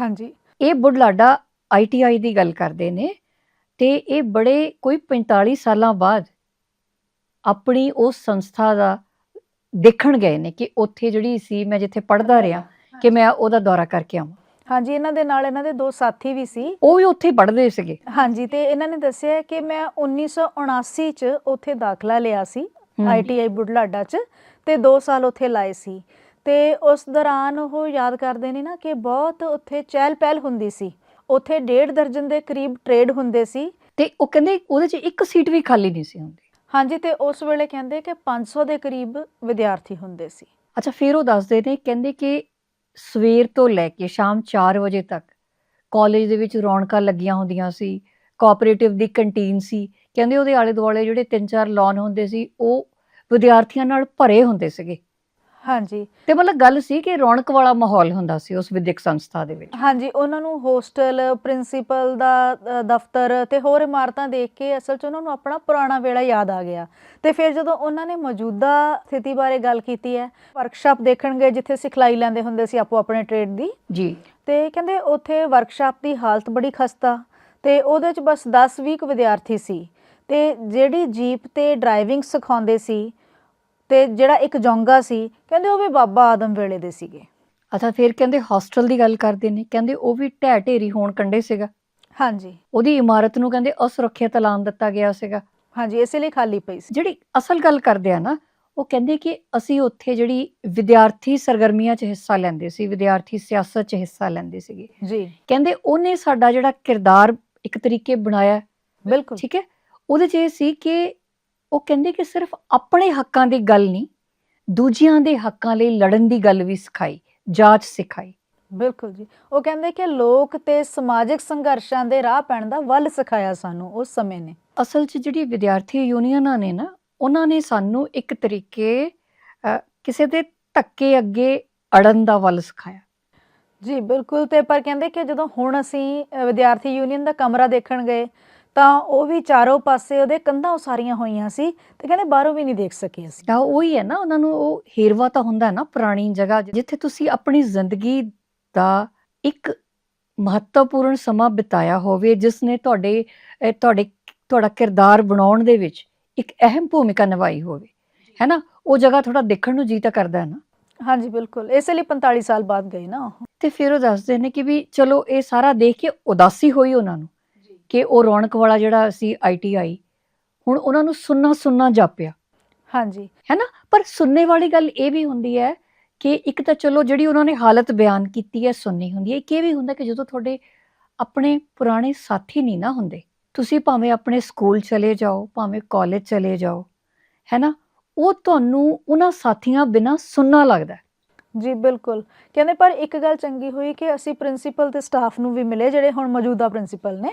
ਹਾਂਜੀ। ਇਹ ਬੁਢਲਾਡਾ ਆਈਟੀਆਈ ਦੀ ਗੱਲ ਕਰਦੇ ਨੇ ਤੇ ਇਹ ਬੜੇ ਕੋਈ 45 ਸਾਲਾਂ ਬਾਅਦ ਆਪਣੀ ਉਸ ਸੰਸਥਾ ਦਾ ਦੇਖਣ ਗਏ ਨੇ ਕਿ ਉੱਥੇ ਜਿਹੜੀ ਸੀ ਮੈਂ ਜਿੱਥੇ ਪੜ੍ਹਦਾ ਰਿਹਾ। ਕਿ ਮੈਂ ਉਹਦਾ ਦੌਰਾ ਕਰਕੇ ਆਵਾਂ। ਹਾਂਜੀ ਇਹਨਾਂ ਦੇ ਨਾਲ ਇਹਨਾਂ ਦੇ ਦੋ ਸਾਥੀ ਵੀ ਸੀ। ਉਹ ਵੀ ਉੱਥੇ ਪੜ੍ਹਦੇ ਸੀਗੇ। ਹਾਂਜੀ ਤੇ ਇਹਨਾਂ ਨੇ ਦੱਸਿਆ ਕਿ ਮੈਂ 1979 ਚ ਉੱਥੇ ਦਾਖਲਾ ਲਿਆ ਸੀ। ਆਈਟੀਆਈ ਬੁਢਲਾਡਾ ਚ ਤੇ 2 ਸਾਲ ਉੱਥੇ ਲਾਏ ਸੀ। ਤੇ ਉਸ ਦੌਰਾਨ ਉਹ ਯਾਦ ਕਰਦੇ ਨੇ ਨਾ ਕਿ ਬਹੁਤ ਉੱਥੇ ਚਹਿਲ ਪਹਿਲ ਹੁੰਦੀ ਸੀ। ਉੱਥੇ ਡੇਢ ਦਰਜਨ ਦੇ ਕਰੀਬ ਟ੍ਰੇਡ ਹੁੰਦੇ ਸੀ। ਤੇ ਉਹ ਕਹਿੰਦੇ ਉਹਦੇ 'ਚ ਇੱਕ ਸੀਟ ਵੀ ਖਾਲੀ ਨਹੀਂ ਸੀ ਹੁੰਦੀ। ਹਾਂਜੀ ਤੇ ਉਸ ਵੇਲੇ ਕਹਿੰਦੇ ਕਿ 500 ਦੇ ਕਰੀਬ ਵਿਦਿਆਰਥੀ ਹੁੰਦੇ ਸੀ। ਅੱਛਾ ਫਿਰ ਉਹ ਦੱਸਦੇ ਨੇ ਕਹਿੰਦੇ ਕਿ ਸਵੇਰ ਤੋਂ ਲੈ ਕੇ ਸ਼ਾਮ 4 ਵਜੇ ਤੱਕ ਕਾਲਜ ਦੇ ਵਿੱਚ ਰੌਣਕਾਂ ਲੱਗੀਆਂ ਹੁੰਦੀਆਂ ਸੀ ਕੋਆਪਰੇਟਿਵ ਦੀ ਕੰਟੀਨ ਸੀ, ਕਹਿੰਦੇ ਉਹਦੇ ਆਲੇ ਦੁਆਲੇ ਜਿਹੜੇ ਤਿੰਨ ਚਾਰ ਲੌਨ ਹੁੰਦੇ ਸੀ, ਉਹ ਵਿਦਿਆਰਥੀਆਂ ਨਾਲ ਭਰੇ ਹੁੰਦੇ ਸੀਗੇ। ਹਾਂਜੀ। ਤੇ ਮਤਲਬ ਗੱਲ ਸੀ ਕਿ ਰੌਣਕ ਵਾਲਾ ਮਾਹੌਲ ਹੁੰਦਾ ਸੀ ਉਸ ਵਿਦਿਅਕ ਸੰਸਥਾ ਦੇ ਵਿੱਚ। ਹਾਂਜੀ ਉਹਨਾਂ ਨੂੰ ਹੋਸਟਲ ਪ੍ਰਿੰਸੀਪਲ ਦਾ ਅ, ਦਫ਼ਤਰ ਤੇ ਹੋਰ ਇਮਾਰਤਾਂ ਦੇਖ ਕੇ ਅਸਲ 'ਚ ਉਹਨਾਂ ਨੂੰ ਆਪਣਾ ਪੁਰਾਣਾ ਵੇਲਾ ਯਾਦ ਆ ਗਿਆ। ਤੇ ਫਿਰ ਜਦੋਂ ਉਹਨਾਂ ਨੇ ਮੌਜੂਦਾ ਸਥਿਤੀ ਬਾਰੇ ਗੱਲ ਕੀਤੀ ਹੈ ਵਰਕਸ਼ਾਪ ਦੇਖਣਗੇ ਜਿੱਥੇ ਸਿਖਲਾਈ ਲੈਂਦੇ ਹੁੰਦੇ ਸੀ ਆਪੋ ਆਪਣੇ ਟ੍ਰੇਡ ਦੀ। ਜੀ। ਤੇ ਕਹਿੰਦੇ ਉੱਥੇ ਵਰਕਸ਼ਾਪ ਦੀ ਹਾਲਤ ਬੜੀ ਖਸਤਾ ਤੇ ਉਹਦੇ 'ਚ ਬਸ 10-20 ਕੁ ਵਿਦਿਆਰਥੀ ਸੀ। ਤੇ ਜਿਹੜੀ ਜੀਪ ਤੇ ਡਰਾਈਵਿੰਗ ਸਿਖਾਉਂਦੇ ਸੀ ਤੇ ਜਿਹੜਾ ਇੱਕ ਜੌਂਗਾ ਸੀ ਕਹਿੰਦੇ ਉਹ ਵੀ ਬਾਬਾ ਆਦਮ ਵੇਲੇ ਦੇ ਸੀਗੇ। ਅੱਛਾ ਫਿਰ ਕਹਿੰਦੇ ਹੌਸਟਲ ਦੀ ਗੱਲ ਕਰਦੇ ਨੇ ਕਹਿੰਦੇ ਉਹ ਵੀ ਢਹਿ ਢੇਰੀ ਹੋਣ ਕੰਡੇ ਸੀਗਾ। ਹਾਂਜੀ। ਉਹਦੀ ਇਮਾਰਤ ਨੂੰ ਕਹਿੰਦੇ ਅਸੁਰੱਖਿਅਤ ਐਲਾਨ ਦਿੱਤਾ ਗਿਆ ਸੀਗਾ। ਹਾਂਜੀ ਇਸੇ ਲਈ ਖਾਲੀ ਪਈ ਸੀ। ਜਿਹੜੀ ਅਸਲ ਗੱਲ ਕਰਦੇ ਆ ਨਾ ਉਹ ਕਹਿੰਦੇ ਕਿ ਅਸੀਂ ਉੱਥੇ ਜਿਹੜੀ ਵਿਦਿਆਰਥੀ ਸਰਗਰਮੀਆਂ 'ਚ ਹਿੱਸਾ ਲੈਂਦੇ ਸੀ ਵਿਦਿਆਰਥੀ ਸਿਆਸਤ 'ਚ ਹਿੱਸਾ ਲੈਂਦੇ ਸੀਗੇ। ਜੀ। ਕਹਿੰਦੇ ਉਹਨੇ ਸਾਡਾ ਜਿਹੜਾ ਕਿਰਦਾਰ ਇੱਕ ਤਰੀਕੇ ਬਣਾਇਆ ਬਿਲਕੁਲ। ਠੀਕ ਹੈ? ਉਹਦੇ 'ਚ ਇਹ ਸੀ ਕਿ ਉਹ ਕਹਿੰਦੇ ਕਿ ਸਿਰਫ ਆਪਣੇ ਹੱਕਾਂ ਦੀ ਗੱਲ ਨਹੀਂ ਦੂਜਿਆਂ ਦੇ ਹੱਕਾਂ ਲਈ ਲੜਨ ਦੀ ਗੱਲ ਵੀ ਸਿਖਾਈ ਜਾਂਚ ਸਿਖਾਈ। ਬਿਲਕੁਲ ਜੀ। ਉਹ ਕਹਿੰਦੇ ਕਿ ਲੋਕ ਤੇ ਸਮਾਜਿਕ ਸੰਘਰਸ਼ਾਂ ਦੇ ਰਾਹ ਪੈਣ ਦਾ ਵੱਲ ਸਿਖਾਇਆ ਸਾਨੂੰ ਉਸ ਸਮੇਂ ਨੇ। ਅਸਲ 'ਚ ਜਿਹੜੀ ਵਿਦਿਆਰਥੀ ਯੂਨੀਅਨਾਂ ਨੇ ਨਾ ਉਹਨਾਂ ਨੇ ਸਾਨੂੰ ਇੱਕ ਤਰੀਕੇ ਕਿਸੇ ਦੇ ਧੱਕੇ ਅੱਗੇ ਅੜਨ ਦਾ ਵੱਲ ਸਿਖਾਇਆ। ਜੀ ਬਿਲਕੁਲ ਤੇ ਪਰ ਕਹਿੰਦੇ ਕਿ ਜਦੋਂ ਹੁਣ ਅਸੀਂ ਵਿਦਿਆਰਥੀ ਯੂਨੀਅਨ ਦਾ ਕਮਰਾ ਦੇਖਣ ਗਏ ਤਾਂ ਉਹ ਵੀ ਚਾਰੋਂ ਪਾਸੇ ਉਹਦੇ ਕੰਧਾਂ ਉਸਾਰੀਆਂ ਹੋਈਆਂ ਸੀ ਤੇ ਕਹਿੰਦੇ ਬਾਹਰੋਂ ਵੀ ਨਹੀਂ ਦੇਖ ਸਕੇ ਅਸੀਂ ਤਾਂ ਉਹੀ ਹੈ ਨਾ ਉਹਨਾਂ ਨੂੰ ਉਹ ਹੀਰਵਾ ਤਾਂ ਹੁੰਦਾ ਹੈ ਨਾ ਪੁਰਾਣੀ ਜਗ੍ਹਾ ਜਿੱਥੇ ਤੁਸੀਂ ਆਪਣੀ ਜ਼ਿੰਦਗੀ ਦਾ ਇੱਕ ਮਹੱਤਵਪੂਰਨ ਸਮਾਂ ਬਿਤਾਇਆ ਹੋਵੇ ਜਿਸ ਨੇ ਤੁਹਾਡੇ ਤੁਹਾਡੇ ਤੁਹਾਡਾ ਕਿਰਦਾਰ ਬਣਾਉਣ ਦੇ ਵਿੱਚ ਇੱਕ ਅਹਿਮ ਭੂਮਿਕਾ ਨਿਭਾਈ ਹੋਵੇ। ਹੈ ਨਾ? ਉਹ ਜਗ੍ਹਾ ਥੋੜਾ ਦੇਖਣ ਨੂੰ ਜੀ ਤਾਂ ਕਰਦਾ ਹੈ ਨਾ। ਹਾਂਜੀ ਬਿਲਕੁਲ। ਇਸੇ ਲਈ 45 ਸਾਲ ਬਾਅਦ ਗਏ ਨਾ ਤੇ ਫਿਰ ਉਹ ਦੱਸਦੇ ਨੇ ਕਿ ਵੀ ਚਲੋ ਇਹ ਸਾਰਾ ਦੇਖ ਕੇ ਉਦਾਸੀ ਹੋਈ ਉਹਨਾਂ ਨੂੰ। ਕਿ ਉਹ ਰੌਣਕ ਵਾਲਾ ਜਿਹੜਾ ਸੀ ਆਈਟੀਆਈ ਹੁਣ ਉਹਨਾਂ ਨੂੰ ਸੁੰਨਾ ਸੁੰਨਾ ਜਾਪਿਆ। ਹਾਂਜੀ। ਪਰ ਸੁਣਨੇ ਵਾਲੀ ਗੱਲ ਇਹ ਵੀ ਹੁੰਦੀ ਹੈ ਕਿ ਇੱਕ ਤਾਂ ਚਲੋ ਜਿਹੜੀ ਉਹਨਾਂ ਨੇ ਹਾਲਤ ਬਿਆਨ ਕੀਤੀ ਹੈ ਸੁਣਨੀ ਹੁੰਦੀ ਹੈ ਇੱਕ ਇਹ ਵੀ ਹੁੰਦਾ ਕਿ ਜਦੋਂ ਤੁਹਾਡੇ ਆਪਣੇ ਪੁਰਾਣੇ ਸਾਥੀ ਨਹੀਂ ਨਾ ਹੁੰਦੇ ਤੁਸੀਂ ਭਾਵੇਂ ਆਪਣੇ ਸਕੂਲ ਚਲੇ ਜਾਓ ਭਾਵੇਂ ਕਾਲਜ ਚਲੇ ਜਾਓ ਹੈ ਨਾ ਉਹ ਤੁਹਾਨੂੰ ਉਹਨਾਂ ਸਾਥੀਆਂ ਬਿਨਾ ਸੁਣਨਾ ਲੱਗਦਾ ਹੈ। ਜੀ ਬਿਲਕੁਲ। ਕਹਿੰਦੇ ਪਰ ਇੱਕ ਗੱਲ ਚੰਗੀ ਹੋਈ ਕਿ ਅਸੀਂ ਪ੍ਰਿੰਸੀਪਲ ਤੇ ਸਟਾਫ ਨੂੰ ਵੀ ਮਿਲੇ ਜਿਹੜੇ ਹੁਣ ਮੌਜੂਦਾ ਪ੍ਰਿੰਸੀਪਲ ਨੇ।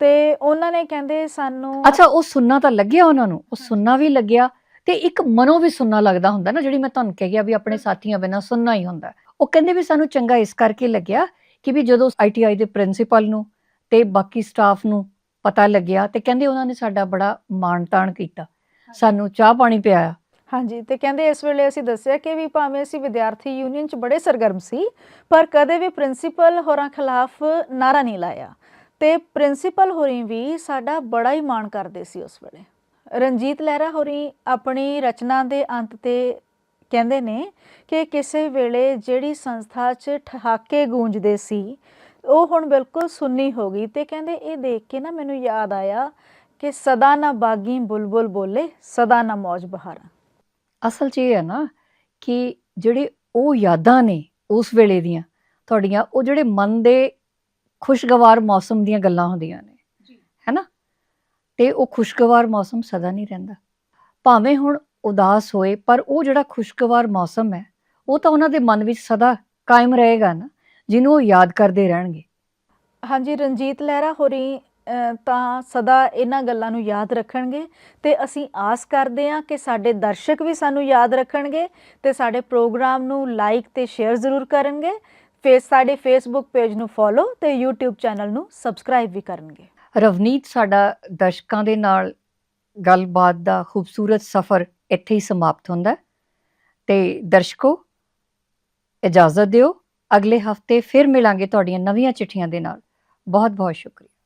ਤੇ ਉਹਨਾਂ ਨੇ ਕਹਿੰਦੇ ਸਾਨੂੰ ਅੱਛਾ ਉਹ ਸੁਣਨਾ ਤਾਂ ਲੱਗਿਆ ਉਹਨਾਂ ਨੂੰ ਉਹ ਸੁਣਨਾ ਵੀ ਲੱਗਿਆ ਤੇ ਇੱਕ ਮਨੋਂ ਵੀ ਸੁਣਨਾ ਲੱਗਦਾ ਹੁੰਦਾ ਨਾ ਜਿਹੜੀ ਮੈਂ ਤੁਹਾਨੂੰ ਕਹਿ ਗਿਆ ਵੀ ਆਪਣੇ ਸਾਥੀਆਂ ਬਿਨਾ ਸੁਣਨਾ ਹੀ ਹੁੰਦਾ। ਉਹ ਕਹਿੰਦੇ ਵੀ ਸਾਨੂੰ ਚੰਗਾ ਇਸ ਕਰਕੇ ਲੱਗਿਆ ਕਿ ਵੀ ਜਦੋਂ ਆਈਟੀਆਈ ਦੇ ਪ੍ਰਿੰਸੀਪਲ ਨੂੰ ਤੇ ਬਾਕੀ ਸਟਾਫ ਨੂੰ ਪਤਾ ਲੱਗਿਆ ਤੇ ਕਹਿੰਦੇ ਉਹਨਾਂ ਨੇ ਸਾਡਾ ਬੜਾ ਮਾਣ ਤਾਣ ਕੀਤਾ। ਸਾਨੂੰ ਚਾਹ ਪਾਣੀ ਪਿਆਇਆ। ਹਾਂਜੀ ਤੇ ਕਹਿੰਦੇ ਇਸ ਵੇਲੇ ਅਸੀਂ ਦੱਸਿਆ ਕਿ ਵੀ ਭਾਵੇਂ ਅਸੀਂ ਵਿਦਿਆਰਥੀ ਯੂਨੀਅਨ 'ਚ ਬੜੇ ਸਰਗਰਮ ਸੀ ਪਰ ਕਦੇ ਵੀ ਪ੍ਰਿੰਸੀਪਲ ਹੋਰਾਂ ਖਿਲਾਫ ਨਾਰਾ ਨਹੀਂ ਲਾਇਆ। ਤੇ ਪ੍ਰਿੰਸੀਪਲ ਹੋਰੀ ਵੀ ਸਾਡਾ ਬੜਾ ਹੀ ਮਾਣ ਕਰਦੇ ਸੀ ਉਸ ਵੇਲੇ। ਰਣਜੀਤ ਲਹਿਰਾ ਹੋਰੀ ਆਪਣੀ ਰਚਨਾ ਦੇ ਅੰਤ ਤੇ ਕਹਿੰਦੇ ਨੇ ਕਿ ਕਿਸੇ ਵੇਲੇ ਜਿਹੜੀ ਸੰਸਥਾ 'ਚ ਠਹਾਕੇ ਗੂੰਜਦੇ ਸੀ, ਉਹ ਹੁਣ ਬਿਲਕੁਲ ਸੁੰਨੀ ਹੋ ਗਈ ਤੇ ਕਹਿੰਦੇ ਇਹ ਦੇਖ ਕੇ ਨਾ ਮੈਨੂੰ ਯਾਦ ਆਇਆ ਕਿ ਸਦਾ ਨਾ ਬਾਗੀ ਬੁਲਬੁਲ ਬੋਲੇ, ਸਦਾ ਨਾ ਮੌਜ ਬਹਾਰਾਂ। ਅਸਲ 'ਚ ਇਹ ਹੈ ਨਾ ਕਿ ਜਿਹੜੇ ਉਹ ਯਾਦਾਂ ਨੇ ਉਸ ਵੇਲੇ ਦੀਆਂ, ਤੁਹਾਡੀਆਂ, ਉਹ ਜਿਹੜੇ ਮਨ ਦੇ ਖੁਸ਼ਗਵਾਰ ਮੌਸਮ ਦੀਆਂ ਗੱਲਾਂ ਹੁੰਦੀਆਂ ਨੇ ਹੈਨਾ? ਤੇ ਉਹ ਖੁਸ਼ਗਵਾਰ ਮੌਸਮ ਸਦਾ ਨਹੀਂ ਰਹਿੰਦਾ। ਭਾਵੇਂ ਹੁਣ ਉਦਾਸ ਹੋਏ ਪਰ ਉਹ ਜਿਹੜਾ ਖੁਸ਼ਗਵਾਰ ਮੌਸਮ ਹੈ ਉਹ ਤਾਂ ਉਹਨਾਂ ਦੇ ਮਨ ਵਿੱਚ ਸਦਾ ਕਾਇਮ ਰਹੇਗਾ ਨਾ ਜਿਹਨੂੰ ਉਹ ਯਾਦ ਕਰਦੇ ਰਹਿਣਗੇ। ਹਾਂਜੀ ਰਣਜੀਤ ਲਹਿਰਾ ਹੋਰੀ ਤਾਂ ਸਦਾ ਇਹਨਾਂ ਗੱਲਾਂ ਨੂੰ ਯਾਦ ਰੱਖਣਗੇ ਤੇ ਅਸੀਂ ਆਸ ਕਰਦੇ ਹਾਂ ਕਿ ਸਾਡੇ ਦਰਸ਼ਕ ਵੀ ਸਾਨੂੰ ਯਾਦ ਰੱਖਣਗੇ ਤੇ ਸਾਡੇ ਪ੍ਰੋਗਰਾਮ ਨੂੰ ਲਾਈਕ ਤੇ ਸ਼ੇਅਰ ਜ਼ਰੂਰ ਕਰਨਗੇ ਫੇਸ ਸਾਡੇ ਫੇਸਬੁੱਕ ਪੇਜ ਨੂੰ ਫੋਲੋ ਤੇ YouTube ਚੈਨਲ ਨੂੰ ਸਬਸਕ੍ਰਾਈਬ ਵੀ ਕਰਨਗੇ। ਰਵਨੀਤ, ਸਾਡਾ ਦਰਸ਼ਕਾਂ ਦੇ ਨਾਲ ਗੱਲਬਾਤ ਦਾ ਖੂਬਸੂਰਤ ਸਫ਼ਰ ਇੱਥੇ ਹੀ ਸਮਾਪਤ ਹੁੰਦਾ ਹੈ। ਤੇ ਦਰਸ਼ਕੋ, ਇਜਾਜ਼ਤ ਦਿਓ। ਅਗਲੇ ਹਫ਼ਤੇ ਫਿਰ ਮਿਲਾਂਗੇ ਤੁਹਾਡੀਆਂ ਨਵੀਆਂ ਚਿੱਠੀਆਂ ਦੇ ਨਾਲ। ਬਹੁਤ ਬਹੁਤ ਸ਼ੁਕਰੀਆ।